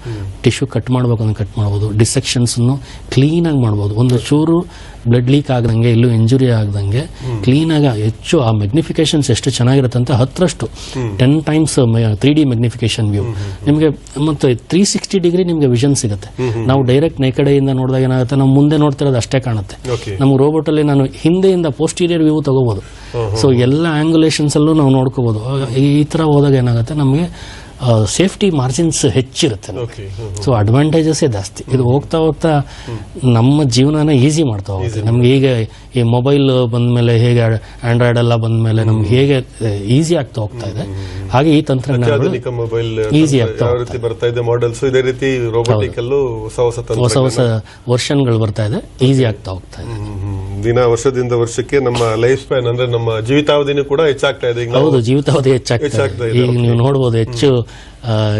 ಟಿಶ್ಯೂ ಕಟ್ ಮಾಡ್ಬೇಕು ಕಟ್ ಮಾಡ್ಬೋದು. ಡಿಸೆಕ್ಷನ್ಸನ್ನು ಕ್ಲೀನಾಗಿ ಮಾಡ್ಬೋದು. ಒಂದು ಚೂರು ಬ್ಲಡ್ ಲೀಕ್ ಆಗದಂಗೆ ಎಲ್ಲೂ ಇಂಜುರಿ ಆಗದಂಗೆ ಕ್ಲೀನಾಗಿ ಹೆಚ್ಚು ಆ ಮೆಗ್ನಿಫಿಕೇಶನ್ಸ್ ಎಷ್ಟು ಚೆನ್ನಾಗಿರುತ್ತೆ ಅಂತ ಹತ್ತರಷ್ಟು ten times three D magnification view. ನಿಮಗೆ ಮತ್ತು ತ್ರೀ ಸಿಕ್ಸ್ಟಿ ಡಿಗ್ರಿ ನಿಮಗೆ ವಿಷನ್ ಸಿಗುತ್ತೆ. ನಾವು ಡೈರೆಕ್ಟ್ ನೆಕಡೆಯಿಂದ ನೋಡಿದಾಗ ಏನಾಗುತ್ತೆ? ನಾವು ಮುಂದೆ ನೋಡ್ತಿರೋದು ಅಷ್ಟೇ ಕಾಣುತ್ತೆ. ನಮ್ಗೆ ನಮ್ಮ ರೋಬೋಟ್ ಅಲ್ಲಿ ನಾನು ಹಿಂದೆಯಿಂದ ಪೋಸ್ಟೀರಿಯರ್ ವ್ಯೂ ತಗೋಬೋದು. ಸೊ ಎಲ್ಲ ಆ್ಯಂಗುಲೇಷನ್ಸಲ್ಲೂ ಅಲ್ಲೂ ನಾವು ನೋಡ್ಕೋಬೋದು. ಈ ಥರ ಹೋದಾಗ ಏನಾಗುತ್ತೆ? ನಮಗೆ ಸೇಫ್ಟಿ ಮಾರ್ಜಿನ್ಸ್ ಹೆಚ್ಚಿರುತ್ತೆ ಓಕೆ ಸೊ ಅಡ್ವಾಂಟೇಜಸ್ ಜಾಸ್ತಿ. ಇದು ಹೋಗ್ತಾ ಹೋಗ್ತಾ ನಮ್ಮ ಜೀವನನ ಈಸಿ ಮಾಡ್ತಾ ಹೋಗುತ್ತೆ. ನಮ್ಗೆ ಈಗ ಈ ಮೊಬೈಲ್ ಬಂದ್ಮೇಲೆ ಹೇಗೆ ಆಂಡ್ರಾಯ್ಡ್ ಎಲ್ಲ ಬಂದ್ಮೇಲೆ ನಮ್ಗೆ ಹೇಗೆ ಈಸಿ ಆಗ್ತಾ ಹೋಗ್ತಾ ಇದೆ. ಹಾಗೆ ಈ ತಂತ್ರಜ್ಞಾನಗಳು ಈಸಿ ಆಗ್ತಾ ಬರ್ತಾ ಇದೆ ಮಾಡೆಲ್ಸ್ ಇದೇ ರೀತಿ ಹೊಸ ಹೊಸ ಹೊಸ ವರ್ಷನ್ಗಳು ಬರ್ತಾ ಇದೆ. ಈಸಿ ಆಗ್ತಾ ಹೋಗ್ತಾ ಇದೆ. ದಿನ ವರ್ಷದಿಂದ ವರ್ಷಕ್ಕೆ ನಮ್ಮ ಲೈಫ್ ಸ್ಪ್ಯಾನ್ ಅಂದ್ರೆ ನಮ್ಮ ಜೀವಿತಾವಧಿನೂ ಕೂಡ ಹೆಚ್ಚಾಗ್ತಾ ಇದೆ. ಈಗ ಹೌದು ಜೀವಿತಾವಧಿ ಹೆಚ್ಚಾಗ್ತಾ ಹೆಚ್ಚಾಗ್ತಾ ಇದೆ ಈಗ ನೀವು ನೋಡಬಹುದು ಹೆಚ್ಚು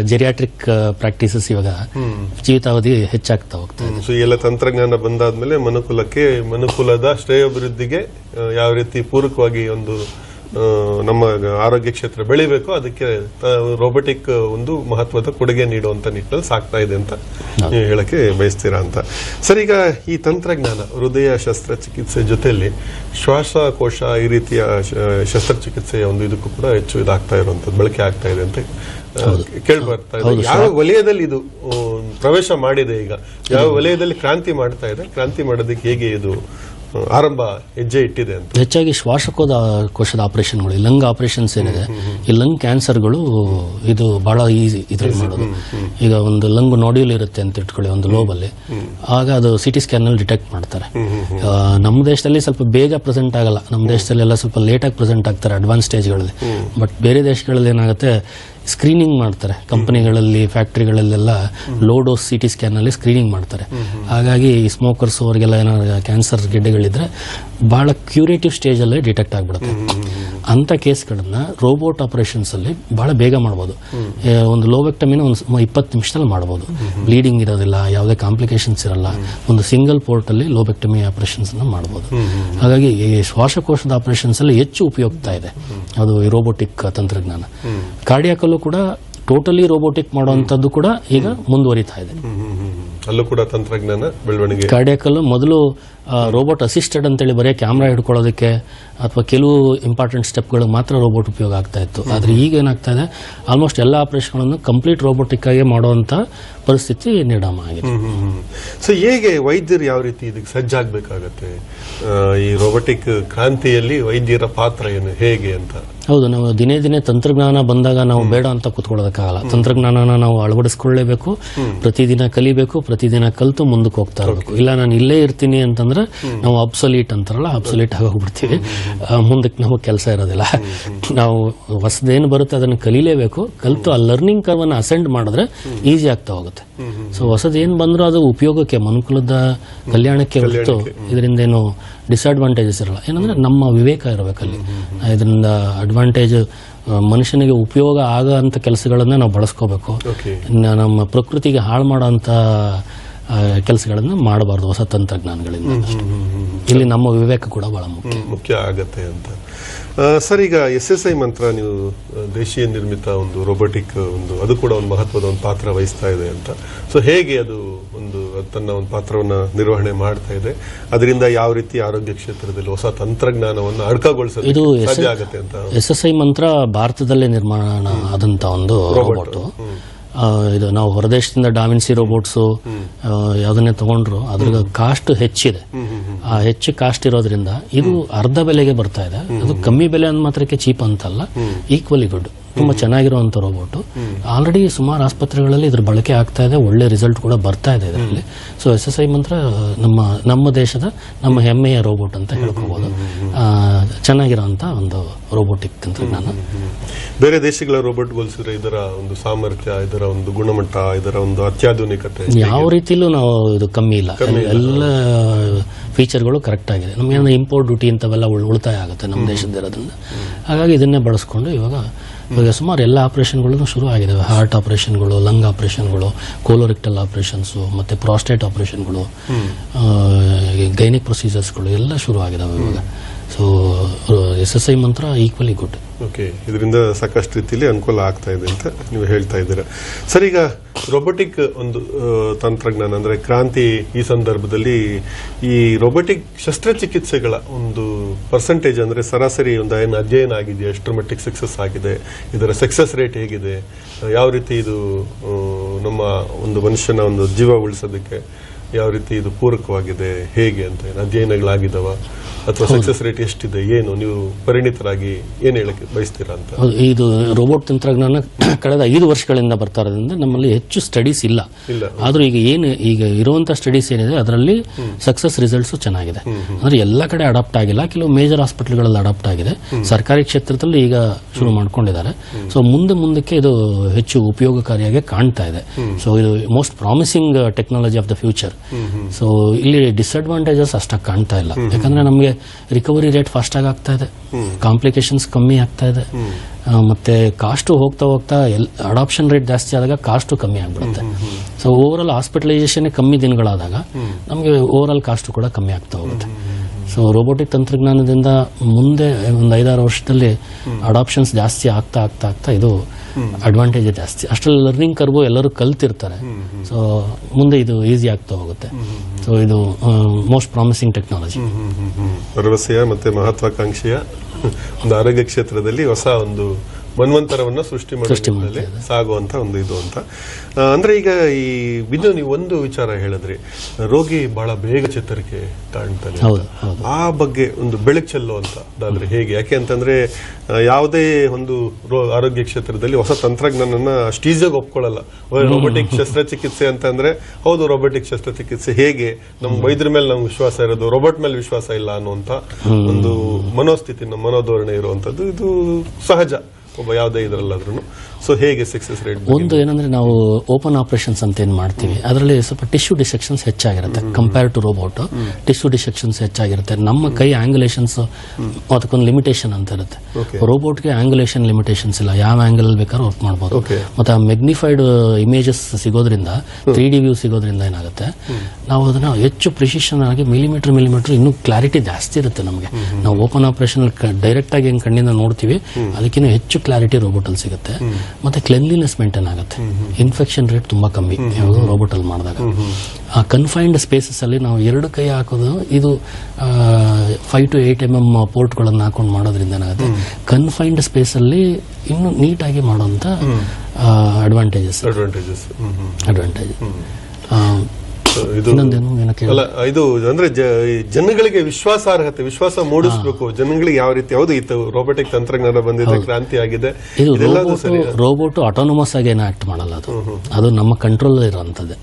ಜೆರಿಯಾಟ್ರಿಕ್ ಪ್ರಾಕ್ಟೀಸಸ್ ಇವಾಗ ಜೀವಿತಾವಧಿ ಹೆಚ್ಚಾಗ್ತಾ ಹೋಗ್ತಾ ಇದೆ. ಸೊ ಈ ಎಲ್ಲ ತಂತ್ರಜ್ಞಾನ ಬಂದಾದ್ಮೇಲೆ ಮನುಕುಲಕ್ಕೆ ಮನುಕುಲದ ಶ್ರೇಯೋಭಿವೃದ್ಧಿಗೆ ಆ, ಯಾವ ರೀತಿ ಪೂರಕವಾಗಿ ಒಂದು ನಮ್ಮ ಆರೋಗ್ಯ ಕ್ಷೇತ್ರ ಬೆಳಿಬೇಕು ಅದಕ್ಕೆ ರೋಬೋಟಿಕ್ ಒಂದು ಮಹತ್ವದ ಕೊಡುಗೆ ನೀಡುವಂತ ನಿಟ್ಟಿನಲ್ಲಿ ಸಾಕ್ತಾ ಇದೆ ಅಂತ ನೀವು ಹೇಳಕ್ಕೆ ಬಯಸ್ತೀರಾ ಅಂತ. ಸರ್ ಈಗ ಈ ತಂತ್ರಜ್ಞಾನ ಹೃದಯ ಶಸ್ತ್ರಚಿಕಿತ್ಸೆ ಜೊತೆಯಲ್ಲಿ ಶ್ವಾಸಕೋಶ ಈ ರೀತಿಯ ಶಸ್ತ್ರಚಿಕಿತ್ಸೆಯ ಒಂದು ಇದಕ್ಕೂ ಕೂಡ ಹೆಚ್ಚು ಇದಾಗ್ತಾ ಇರುವಂತದ್ದು ಬಳಕೆ ಆಗ್ತಾ ಇದೆ ಅಂತ ಕೇಳಿ ಬರ್ತಾ ಇದೆ. ಯಾವ ವಲಯದಲ್ಲಿ ಇದು ಪ್ರವೇಶ ಮಾಡಿದೆ ಈಗ? ಯಾವ ವಲಯದಲ್ಲಿ ಕ್ರಾಂತಿ ಮಾಡ್ತಾ ಇದೆ? ಕ್ರಾಂತಿ ಮಾಡೋದಕ್ಕೆ ಹೇಗೆ ಇದು ಆರಂಭ ಹೆಜ್ಜೆ ಇಟ್ಟಿದೆ ಅಂತ. ಹೆಚ್ಚಾಗಿ ಶ್ವಾಸಕೋದ ಕೋಶದ ಆಪರೇಷನ್ಗಳು ಈ ಲಂಗ್ ಆಪರೇಷನ್ಸ್ ಏನಿದೆ ಈ ಲಂಗ್ ಕ್ಯಾನ್ಸರ್ಗಳು ಇದು ಬಹಳ ಈಸಿ ಇದ್ರಲ್ಲಿ ಮಾಡೋದು. ಈಗ ಒಂದು ಲಂಗ್ ನೋಡ್ಯೂಲ್ ಇರುತ್ತೆ ಅಂತ ಇಟ್ಕೊಳ್ಳಿ ಒಂದು ಲೋಬಲ್ಲಿ. ಆಗ ಅದು ಸಿ ಟಿ ಸ್ಕ್ಯಾನಲ್ಲಿ ಡಿಟೆಕ್ಟ್ ಮಾಡ್ತಾರೆ. ನಮ್ಮ ದೇಶದಲ್ಲಿ ಸ್ವಲ್ಪ ಬೇಗ ಪ್ರೆಸೆಂಟ್ ಆಗಲ್ಲ. ನಮ್ಮ ದೇಶದಲ್ಲಿ ಎಲ್ಲ ಸ್ವಲ್ಪ ಲೇಟಾಗಿ ಪ್ರೆಸೆಂಟ್ ಆಗ್ತಾರೆ ಅಡ್ವಾನ್ಸ್ ಸ್ಟೇಜ್ಗಳಲ್ಲಿ. ಬಟ್ ಬೇರೆ ದೇಶಗಳಲ್ಲಿ ಏನಾಗುತ್ತೆ ಸ್ಕ್ರೀನಿಂಗ್ ಮಾಡ್ತಾರೆ. ಕಂಪನಿಗಳಲ್ಲಿ ಫ್ಯಾಕ್ಟ್ರಿಗಳಲ್ಲೆಲ್ಲ ಲೋ ಡೋಸ್ ಸಿ ಟಿ ಸ್ಕ್ಯಾನಲ್ಲಿ ಸ್ಕ್ರೀನಿಂಗ್ ಮಾಡ್ತಾರೆ. ಹಾಗಾಗಿ ಸ್ಮೋಕರ್ಸ್ ಅವರಿಗೆಲ್ಲ ಏನಾದ್ರು ಕ್ಯಾನ್ಸರ್ ಗೆಡ್ಡೆಗಳಿದ್ರೆ ಭಾಳ ಕ್ಯೂರೇಟಿವ್ ಸ್ಟೇಜಲ್ಲೇ ಡಿಟೆಕ್ಟ್ ಆಗಿಬಿಡುತ್ತೆ. ಅಂಥ ಕೇಸ್ಗಳನ್ನು ರೋಬೋಟ್ ಆಪರೇಷನ್ಸ್ ಅಲ್ಲಿ ಬಹಳ ಬೇಗ ಮಾಡ್ಬೋದು. ಒಂದು ಲೋವೆಕ್ಟಮಿನ ಒಂದು ಇಪ್ಪತ್ತು ನಿಮಿಷದಲ್ಲಿ ಮಾಡ್ಬೋದು. ಬ್ಲೀಡಿಂಗ್ ಇರೋದಿಲ್ಲ ಯಾವುದೇ ಕಾಂಪ್ಲಿಕೇಶನ್ಸ್ ಇರಲ್ಲ. ಒಂದು ಸಿಂಗಲ್ ಪೋರ್ಟಲ್ಲಿ ಲೋಬೆಕ್ಟಮಿ ಆಪರೇಷನ್ಸ್ ಮಾಡ್ಬೋದು. ಹಾಗಾಗಿ ಈ ಶ್ವಾಸಕೋಶದ ಆಪರೇಷನ್ಸ್ ಅಲ್ಲಿ ಹೆಚ್ಚು ಉಪಯುಕ್ತ ಇದೆ. ಅದು ಈ ರೋಬೋಟಿಕ್ ತಂತ್ರಜ್ಞಾನ. ಕಾರ್ಡಿಯಾಕಲ್ಲೂ ಕೂಡ ಟೋಟಲಿ ರೋಬೋಟಿಕ್ ಮಾಡುವಂಥದ್ದು ಕೂಡ ಈಗ ಮುಂದುವರಿತಾ ಇದೆ. ಅಲ್ಲೂ ಕೂಡ ತಂತ್ರಜ್ಞಾನ ಬೆಳವಣಿಗೆ. ಕಾರ್ಡಿಯಾಕಲ್ಲೂ ಮೊದಲು ರೋಬೋಟ್ ಅಸಿಸ್ಟೆಡ್ ಅಂತೇಳಿ ಬರೀ ಕ್ಯಾಮ್ರಾ ಹಿಡ್ಕೊಳ್ಳೋದಕ್ಕೆ ಅಥವಾ ಕೆಲವು ಇಂಪಾರ್ಟೆಂಟ್ ಸ್ಟೆಪ್ಗಳಿಗೆ ಮಾತ್ರ ರೋಬೋಟ್ ಉಪಯೋಗ ಆಗ್ತಾ ಇತ್ತು. ಆದರೆ ಈಗ ಏನಾಗ್ತಾ ಇದೆ? ಆಲ್ಮೋಸ್ಟ್ ಎಲ್ಲ ಆಪರೇಷನ್ಗಳನ್ನು ಕಂಪ್ಲೀಟ್ ರೋಬೋಟಿಕ್ ಆಗಿ ಮಾಡುವಂಥ ಪರಿಸ್ಥಿತಿ ನಿರ್ಮಾಣ ಆಗಿದೆ. ಸೊ ಹೇಗೆ ವೈದ್ಯರು ಯಾವ ರೀತಿ ಇದಕ್ಕೆ ಸಜ್ಜಾಗಬೇಕಾಗತ್ತೆ? ಈ ರೋಬೋಟಿಕ್ ಕ್ರಾಂತಿಯಲ್ಲಿ ವೈದ್ಯರ ಪಾತ್ರ ಏನು ಹೇಗೆ ಅಂತ? ಹೌದು ನಾವು ದಿನೇ ದಿನೇ ತಂತ್ರಜ್ಞಾನ ಬಂದಾಗ ನಾವು ಬೇಡ ಅಂತ ಕೂತ್ಕೊಳ್ಳೋದಕ್ಕಾಗಲ್ಲ. ತಂತ್ರಜ್ಞಾನನ ನಾವು ಅಳವಡಿಸ್ಕೊಳ್ಳೇಬೇಕು ಪ್ರತಿದಿನ ಕಲಿಬೇಕು ಪ್ರತಿದಿನ ಕಲಿತು ಮುಂದಕ್ಕೆ ಹೋಗ್ತಾ ಇರಬೇಕು. ಇಲ್ಲ ನಾನು ಇಲ್ಲೇ ಇರ್ತೀನಿ ಅಂತಂದ್ರೆ ನಾವು ಅಬ್ಸೊಲೀಟ್ ಅಂತಾರಲ್ಲ ಅಬ್ಸೊಲೀಟ್ ಆಗಿ ಹೋಗ್ಬಿಡ್ತೀವಿ. ಆ, ಮುಂದಕ್ಕೆ ನಮಗೆ ಕೆಲಸ ಇರೋದಿಲ್ಲ. ನಾವು ಹೊಸದೇನು ಬರುತ್ತೆ ಅದನ್ನು ಕಲೀಲೇಬೇಕು. ಕಲಿತು ಆ ಲರ್ನಿಂಗ್ ಕರ್ವನ್ನು ಅಸೆಂಡ್ ಮಾಡಿದ್ರೆ ಈಸಿ ಆಗ್ತಾ ಹೋಗುತ್ತೆ. ಸೊ ಹೊಸದೇನು ಬಂದರೂ ಅದು ಉಪಯೋಗಕ್ಕೆ ಮನುಕುಲದ ಕಲ್ಯಾಣಕ್ಕೆ ಹೊರತು ಇದರಿಂದ ಏನು ಡಿಸ್ಅಡ್ವಾಂಟೇಜಸ್ ಇರಲ್ಲ. ಏನಂದ್ರೆ ನಮ್ಮ ವಿವೇಕ ಇರಬೇಕಲ್ಲಿ ಇದರಿಂದ ಅಡ್ವಾಂಟೇಜ್ ಮನುಷ್ಯನಿಗೆ ಉಪಯೋಗ ಆಗೋ ಅಂಥ ಕೆಲಸಗಳನ್ನ ನಾವು ಬಳಸ್ಕೋಬೇಕು. ನಮ್ಮ ಪ್ರಕೃತಿಗೆ ಹಾಳು ಮಾಡೋಂಥ ಕೆಲಸಗಳನ್ನ ಮಾಡಬಾರ್ದು ಹೊಸ ತಂತ್ರಜ್ಞಾನಗಳಿಂದ ಇಲ್ಲಿ ನಮ್ಮ ವಿವೇಕ ಕೂಡ ಬಹಳ ಮುಖ್ಯ. ಮುಖ್ಯ ಆಗತ್ತೆ ಅಂತ. ಸರ್ ಈಗ ಎಸ್ ಎಸ್ ಐ ಮಂತ್ರ ನೀವು ದೇಶೀಯ ನಿರ್ಮಿತ ಒಂದು ರೋಬೋಟಿಕ್ ಒಂದು ಅದು ಕೂಡ ಒಂದು ಮಹತ್ವದ ಒಂದು ಪಾತ್ರ ವಹಿಸ್ತಾ ಇದೆ ಅಂತ. ಸೊ ಹೇಗೆ ಅದು ಒಂದು ತನ್ನ ಒಂದು ಪಾತ್ರವನ್ನ ನಿರ್ವಹಣೆ ಮಾಡ್ತಾ ಇದೆ? ಅದರಿಂದ ಯಾವ ರೀತಿ ಆರೋಗ್ಯ ಕ್ಷೇತ್ರದಲ್ಲಿ ಹೊಸ ತಂತ್ರಜ್ಞಾನವನ್ನು ಅಡ್ಕಗೊಳಿಸಲು ಇದು ಎಸ್ ಸಾಧ್ಯ ಆಗುತ್ತೆ ಅಂತ. ಎಸ್ ಎಸ್ ಐ ಮಂತ್ರ ಭಾರತದಲ್ಲೇ ನಿರ್ಮಾಣ ಆದಂಥ ಒಂದು ರೋಬೋಟು ಇದು ನಾವು ಹೊರದೇಶದಿಂದ ಡಾಮಿನ್ಸಿ ರೋಬೋಟ್ಸು ಯಾವುದನ್ನೇ ತಗೊಂಡ್ರು ಅದ್ರ ಕಾಸ್ಟ್ ಹೆಚ್ಚಿದೆ. ಆ ಹೆಚ್ಚು ಕಾಸ್ಟ್ ಇರೋದ್ರಿಂದ ಇದು ಅರ್ಧ ಬೆಲೆಗೆ ಬರ್ತಾ ಇದೆ. ಅದು ಕಮ್ಮಿ ಬೆಲೆ ಅಂದ ಮಾತ್ರಕ್ಕೆ ಚೀಪ್ ಅಂತಲ್ಲ, ಈಕ್ವಲಿ ಗುಡ್. ತುಂಬಾ ಚೆನ್ನಾಗಿರುವಂತ ರೋಬೋಟ್ ಆಲ್ರೆಡಿ ಸುಮಾರು ಆಸ್ಪತ್ರೆಗಳಲ್ಲಿ ಇದ್ರ ಬಳಕೆ ಆಗ್ತಾ ಇದೆ ಒಳ್ಳೆ ರಿಸಲ್ಟ್ ಕೂಡ ಬರ್ತಾ ಇದೆ ಇದರಲ್ಲಿ. ಸೊ ಎಸ್ ಎಸ್ ಐ ಮಂತ್ರ ನಮ್ಮ ನಮ್ಮ ದೇಶದ ನಮ್ಮ ಹೆಮ್ಮೆಯ ರೋಬೋಟ್ ಅಂತ ಹೇಳ್ಕೋಬಹುದು ಆ, ಚೆನ್ನಾಗಿರೋಂಥ ಒಂದು ರೋಬೋಟಿಕ್ ತಂತ್ರಜ್ಞಾನ ಬೇರೆ ದೇಶಗಳ ರೋಬೋಟ್ ಹೋಲಿಸಿದ್ರೆ ಇದರ ಒಂದು ಸಾಮರ್ಥ್ಯ ಇದರ ಒಂದು ಗುಣಮಟ್ಟ ಇದರ ಒಂದು ಅತ್ಯಾಧುನಿಕತೆ ಯಾವ ರೀತಿಲೂ ನಾವು ಇದು ಕಮ್ಮಿ ಇಲ್ಲ. ಎಲ್ಲ ಫೀಚರ್ಗಳು ಕರೆಕ್ಟ್ ಆಗಿದೆ. ನಮ್ಗೆ ಇಂಪೋರ್ಟ್ ಡ್ಯೂಟಿ ಇಂಥವೆಲ್ಲ ಉಳ್- ಉಳಿತಾಯ ಆಗುತ್ತೆ ನಮ್ಮ ದೇಶದ ಇರೋದ್ರಿಂದ ಹಾಗಾಗಿ ಇದನ್ನೇ ಬಳಸ್ಕೊಂಡು ಇವಾಗ ಇವಾಗ ಸುಮಾರು ಎಲ್ಲ ಆಪರೇಷನ್ಗಳು ಶುರು ಆಗಿದ್ದಾವೆ ಹಾರ್ಟ್ ಆಪರೇಷನ್ಗಳು, ಲಂಗ್ ಆಪರೇಷನ್ಗಳು ಕೋಲೋರಿಕ್ಟಲ್ ಆಪರೇಷನ್ಸು ಮತ್ತು ಪ್ರಾಸ್ಟೇಟ್ ಆಪರೇಷನ್ಗಳು ಗೈನಿಕ್ ಪ್ರೊಸೀಜರ್ಸ್ಗಳು ಎಲ್ಲ ಶುರು ಆಗಿದ್ದಾವೆ ಇವಾಗ. So S S I Mantra equally good okay ಇದರಿಂದ ಸಾಕಷ್ಟು ರೀತಿಯಲ್ಲಿ ಅನುಕೂಲ ಆಗ್ತಾ ಇದೆ ಅಂತ ನೀವು ಹೇಳ್ತಾ ಇದ್ದೀರಾ. ಸರ್, ಈಗ ರೊಬೊಟಿಕ್ ಒಂದು ತಂತ್ರಜ್ಞಾನ, ಅಂದ್ರೆ ಕ್ರಾಂತಿ ಈ ಸಂದರ್ಭದಲ್ಲಿ ಈ ರೊಬೊಟಿಕ್ ಶಸ್ತ್ರಚಿಕಿತ್ಸೆಗಳ ಒಂದು ಪರ್ಸೆಂಟೇಜ್ ಅಂದ್ರೆ ಸರಾಸರಿ ಒಂದು ಏನು ಅಧ್ಯಯನ ಆಗಿದೆ ಎಷ್ಟರ ಮಟ್ಟಿಗೆ ಸಕ್ಸಸ್ ಆಗಿದೆ. ಇದರ ಸಕ್ಸಸ್ ರೇಟ್ ಹೇಗಿದೆ? ಯಾವ ರೀತಿ ಇದು ನಮ್ಮ ಒಂದು ಮನುಷ್ಯನ ಒಂದು ಜೀವ ಉಳಿಸೋದಕ್ಕೆ ಯಾವ ರೀತಿ ಇದು ಪೂರಕವಾಗಿದೆ? ಹೇಗೆ ಅಂತ ಅಧ್ಯಯನಗಳಾಗಿದ್ದಾವ ಅಥವಾ ಸಕ್ಸಸ್ ರೇಟ್ ಎಷ್ಟಿದೆ ಏನು ನೀವು ಪರಿಣಿತರಾಗಿ ಏನು ಹೇಳಕ್ಕೆ ಬಯಸ್ತೀರಾ ಅಂತ? ಇದು ರೋಬೋಟ್ ತಂತ್ರಜ್ಞಾನ ಕಳೆದ ಐದು ವರ್ಷಗಳಿಂದ ಬರ್ತಾ ಇರೋದ್ರಿಂದ ನಮ್ಮಲ್ಲಿ ಹೆಚ್ಚು ಸ್ಟಡೀಸ್ ಇಲ್ಲ. ಆದರೂ ಆದ್ರೂ ಈಗ ಏನು ಈಗ ಇರುವಂತ ಸ್ಟಡೀಸ್ ಏನಿದೆ ಅದರಲ್ಲಿ ಸಕ್ಸಸ್ ರಿಸಲ್ಟ್ಸ್ ಚೆನ್ನಾಗಿದೆ. ಅಂದ್ರೆ ಎಲ್ಲ ಕಡೆ ಅಡಾಪ್ಟ್ ಆಗಿಲ್ಲ ಕೆಲವು ಮೇಜರ್ ಹಾಸ್ಪಿಟಲ್ಗಳಲ್ಲಿ ಅಡಾಪ್ಟ್ ಆಗಿದೆ. ಸರ್ಕಾರಿ ಕ್ಷೇತ್ರದಲ್ಲಿ ಈಗ ಶುರು ಮಾಡ್ಕೊಂಡಿದ್ದಾರೆ. ಸೊ ಮುಂದೆ ಮುಂದಕ್ಕೆ ಇದು ಹೆಚ್ಚು ಉಪಯೋಗಕಾರಿಯಾಗಿ ಕಾಣ್ತಾ ಇದೆ. ಸೊ ಇದು most promising technology of the future so ಇಲ್ಲಿ ಡಿಸ್ಅಡ್ವಾಂಟೇಜಸ್ ಅಷ್ಟಾಗಿ ಕಾಣ್ತಾ ಇಲ್ಲ. ಯಾಕಂದ್ರೆ ನಮಗೆ ರಿಕವರಿ ರೇಟ್ ಫಾಸ್ಟ್ ಆಗಿ ಆಗ್ತಾ ಇದೆ. ಕಾಂಪ್ಲಿಕೇಶನ್ಸ್ ಕಮ್ಮಿ ಆಗ್ತಾ ಇದೆ. ಮತ್ತೆ ಕಾಸ್ಟು ಹೋಗ್ತಾ ಹೋಗ್ತಾ ಎಲ್ ಅಡಾಪ್ಷನ್ ರೇಟ್ ಜಾಸ್ತಿ ಆದಾಗ ಕಾಸ್ಟು ಕಮ್ಮಿ ಆಗ್ಬಿಡುತ್ತೆ. ಸೊ ಓವರ್ ಆಲ್ ಹಾಸ್ಪಿಟಲೈಸೇಷನ್ ಕಮ್ಮಿ ದಿನಗಳಾದಾಗ ನಮಗೆ ಓವರ್ ಆಲ್ ಕಾಸ್ಟು ಕೂಡ ಕಮ್ಮಿ ಆಗ್ತಾ ಹೋಗುತ್ತೆ. ಸೊ ರೋಬೋಟಿಕ್ ತಂತ್ರಜ್ಞಾನದಿಂದ ಮುಂದೆ, ಒಂದು ಐದಾರು ವರ್ಷದಲ್ಲಿ ಅಡಾಪ್ಷನ್ಸ್ ಜಾಸ್ತಿ ಆಗ್ತಾ ಆಗ್ತಾ ಆಗ್ತಾ ಇದು ಅಡ್ವಾಂಟೇಜ್ ಜಾಸ್ತಿ. ಅಷ್ಟರಲ್ಲಿ ಲರ್ನಿಂಗ್ ಕರ್ವು ಎಲ್ಲರೂ ಕಲ್ತಿರ್ತಾರೆ. ಸೊ ಮುಂದೆ ಇದು ಈಸಿ ಆಗ್ತಾ ಹೋಗುತ್ತೆ. ಸೊ ಇದು ಮೋಸ್ಟ್ ಪ್ರಾಮಿಸಿಂಗ್ ಟೆಕ್ನಾಲಜಿ ಭರವಸೆಯ ಮತ್ತೆ ಮಹತ್ವಾಕಾಂಕ್ಷೆಯ ಒಂದು ಆರೋಗ್ಯ ಕ್ಷೇತ್ರದಲ್ಲಿ ಹೊಸ ಒಂದು ಮನ್ವಂತರವನ್ನ ಸೃಷ್ಟಿ ಮಾಡೋದ್ರಲ್ಲಿ ಸಾಗುವಂತ ಒಂದು ಇದು ಅಂತ. ಅಂದ್ರೆ ಈಗ ಈ ಬಿದ್ದು ನೀವು ಒಂದು ವಿಚಾರ ಹೇಳಿದ್ರಿ ರೋಗಿ ಬಹಳ ಬೇಗ ಚೇತರಿಕೆ ಕಾಣ್ತಾನೆ ಅಂತ. ಆ ಬಗ್ಗೆ ಒಂದು ಬೆಳಕು ಚೆಲ್ಲುವಂತ ಅದಾದ್ರೆ ಹೇಗೆ? ಯಾಕೆ ಅಂತಂದ್ರೆ ಯಾವುದೇ ಒಂದು ಆರೋಗ್ಯ ಕ್ಷೇತ್ರದಲ್ಲಿ ಹೊಸ ತಂತ್ರಜ್ಞಾನನ ಅಷ್ಟು ಈಸಿಯಾಗಿ ಒಪ್ಕೊಳ್ಳಲ್ಲ. ರೊಬೊಟಿಕ್ ಶಸ್ತ್ರಚಿಕಿತ್ಸೆ ಅಂತ ಅಂದ್ರೆ ಹೌದು ರೋಬೋಟಿಕ್ ಶಸ್ತ್ರಚಿಕಿತ್ಸೆ ಹೇಗೆ? ನಮ್ಮ ವೈದ್ಯರ ಮೇಲೆ ನಮ್ಗೆ ವಿಶ್ವಾಸ ಇರೋದು ರೋಬೋಟ್ ಮೇಲೆ ವಿಶ್ವಾಸ ಇಲ್ಲ ಅನ್ನುವಂತ ಒಂದು ಮನೋಸ್ಥಿತಿ ನಮ್ಮ ಮನೋಧೋರಣೆ ಇರುವಂತದ್ದು ಇದು ಸಹಜ. ಒಬ್ಬ ಯಾವುದೇ ಇದ್ರಲ್ಲಾದ್ರೂ ಸೊ ಹೇಗೆ ಸಕ್ಸಸ್ ರೇಟ್ ಒಂದು ಏನಂದ್ರೆ ನಾವು ಓಪನ್ ಆಪರೇಷನ್ಸ್ ಅಂತ ಏನ್ ಮಾಡ್ತೀವಿ? ಅದರಲ್ಲಿ ಸ್ವಲ್ಪ ಟಿಶ್ಯೂ ಡಿಸೆಕ್ಷನ್ಸ್ ಹೆಚ್ಚಾಗಿರುತ್ತೆ compare to robot tissue dissections ಹೆಚ್ಚಾಗಿರುತ್ತೆ. ನಮ್ಮ ಕೈ ಆಂಗುಲೇಷನ್ಸ್ ಅದಕ್ಕೊಂದು ಲಿಮಿಟೇಷನ್ ಅಂತ ಇರುತ್ತೆ. ರೋಬೋಟ್ ರೋಬೋಟ್ಗೆ ಆಂಗುಲೇಷನ್ ಲಿಮಿಟೇಷನ್ಸ್ ಇಲ್ಲ. ಯಾವ ಆಂಗಲ್ ಬೇಕಾದ್ರೂ ವರ್ಕ್ ಮಾಡ್ಬೋದು. ಮತ್ತೆ ಆ ಮೆಗ್ನಿಫೈಡ್ ಇಮೇಜಸ್ ಸಿಗೋದ್ರಿಂದ ತ್ರೀ ಡಿ ವ್ಯೂ ಸಿಗೋದ್ರಿಂದ ಏನಾಗುತ್ತೆ? ನಾವು ಅದನ್ನ ಹೆಚ್ಚು ಪ್ರಿಸಿಷನ್ ಆಗಿ ಮಿಲಿಮೀಟರ್ ಮಿಲಿಮೀಟರ್ ಇನ್ನು ಕ್ಲಾರಿಟಿ ಜಾಸ್ತಿ ಇರುತ್ತೆ ನಮಗೆ. ನಾವು ಓಪನ್ ಆಪರೇಷನ್ ಡೈರೆಕ್ಟ್ ಆಗಿ ಹೆಂಗ್ ಕಣ್ಣಿಂದ ನೋಡ್ತೀವಿ ಅದಕ್ಕಿಂತ ಹೆಚ್ಚು ಕ್ಲಾರಿಟಿ ರೋಬೋಟ್ ಅಲ್ಲಿ ಸಿಗುತ್ತೆ. ಮತ್ತೆ ಕ್ಲೆನ್ಲಿನೆಸ್ ಮೇಂಟೈನ್ ಆಗುತ್ತೆ. ಇನ್ಫೆಕ್ಷನ್ ರೇಟ್ ತುಂಬಾ ಕಮ್ಮಿ. ಯಾವುದು ರೋಬೋಟ್ ಅಲ್ಲಿ ಮಾಡಿದಾಗ. ಆ ಕನ್ಫೈನ್ಡ್ ಸ್ಪೇಸಸ್ ಅಲ್ಲಿ ನಾವು ಎರಡು ಕೈ ಹಾಕೋದು ಇದು five to eight M M ಪೋರ್ಟ್ಗಳನ್ನು ಹಾಕೊಂಡು ಮಾಡೋದ್ರಿಂದ ಏನಾಗುತ್ತೆ? ಕನ್ಫೈನ್ಡ್ ಸ್ಪೇಸ್ ಅಲ್ಲಿ ಇನ್ನೂ ನೀಟಾಗಿ ಮಾಡುವಂತ ಅಡ್ವಾಂಟೇಜಸ್ ಅಡ್ವಾಂಟೇಜಸ್ ಅಡ್ವಾಂಟೇಜ್ ಇನ್ನೊಂದೇನು ಏನಕ್ಕೆ ಅಲ್ಲ ಇದು ಅಂದ್ರೆ ಜನಗಳಿಗೆ ವಿಶ್ವಾಸಾರ್ಹತೆ ವಿಶ್ವಾಸ ಮೂಡಿಸಬೇಕು ಜನಗಳಿಗೆ ಯಾವ ರೀತಿ ಯಾವುದು ಇತ್ತು ರೋಬೋಟಿಕ್ ತಂತ್ರಜ್ಞಾನ ಬಂದಿದೆ ಕ್ರಾಂತಿ ಆಗಿದೆ. ರೋಬೋಟ್ ಸರಿ ರೋಬೋಟ್ ಆಟೋನಮಸ್ ಆಗಿ ಏನು ಆಕ್ಟ್ ಮಾಡಲ್ಲ ಅದು. ಅದು ನಮ್ಮ ಕಂಟ್ರೋಲ್ ಇರೋಂಥದ್ದೇ.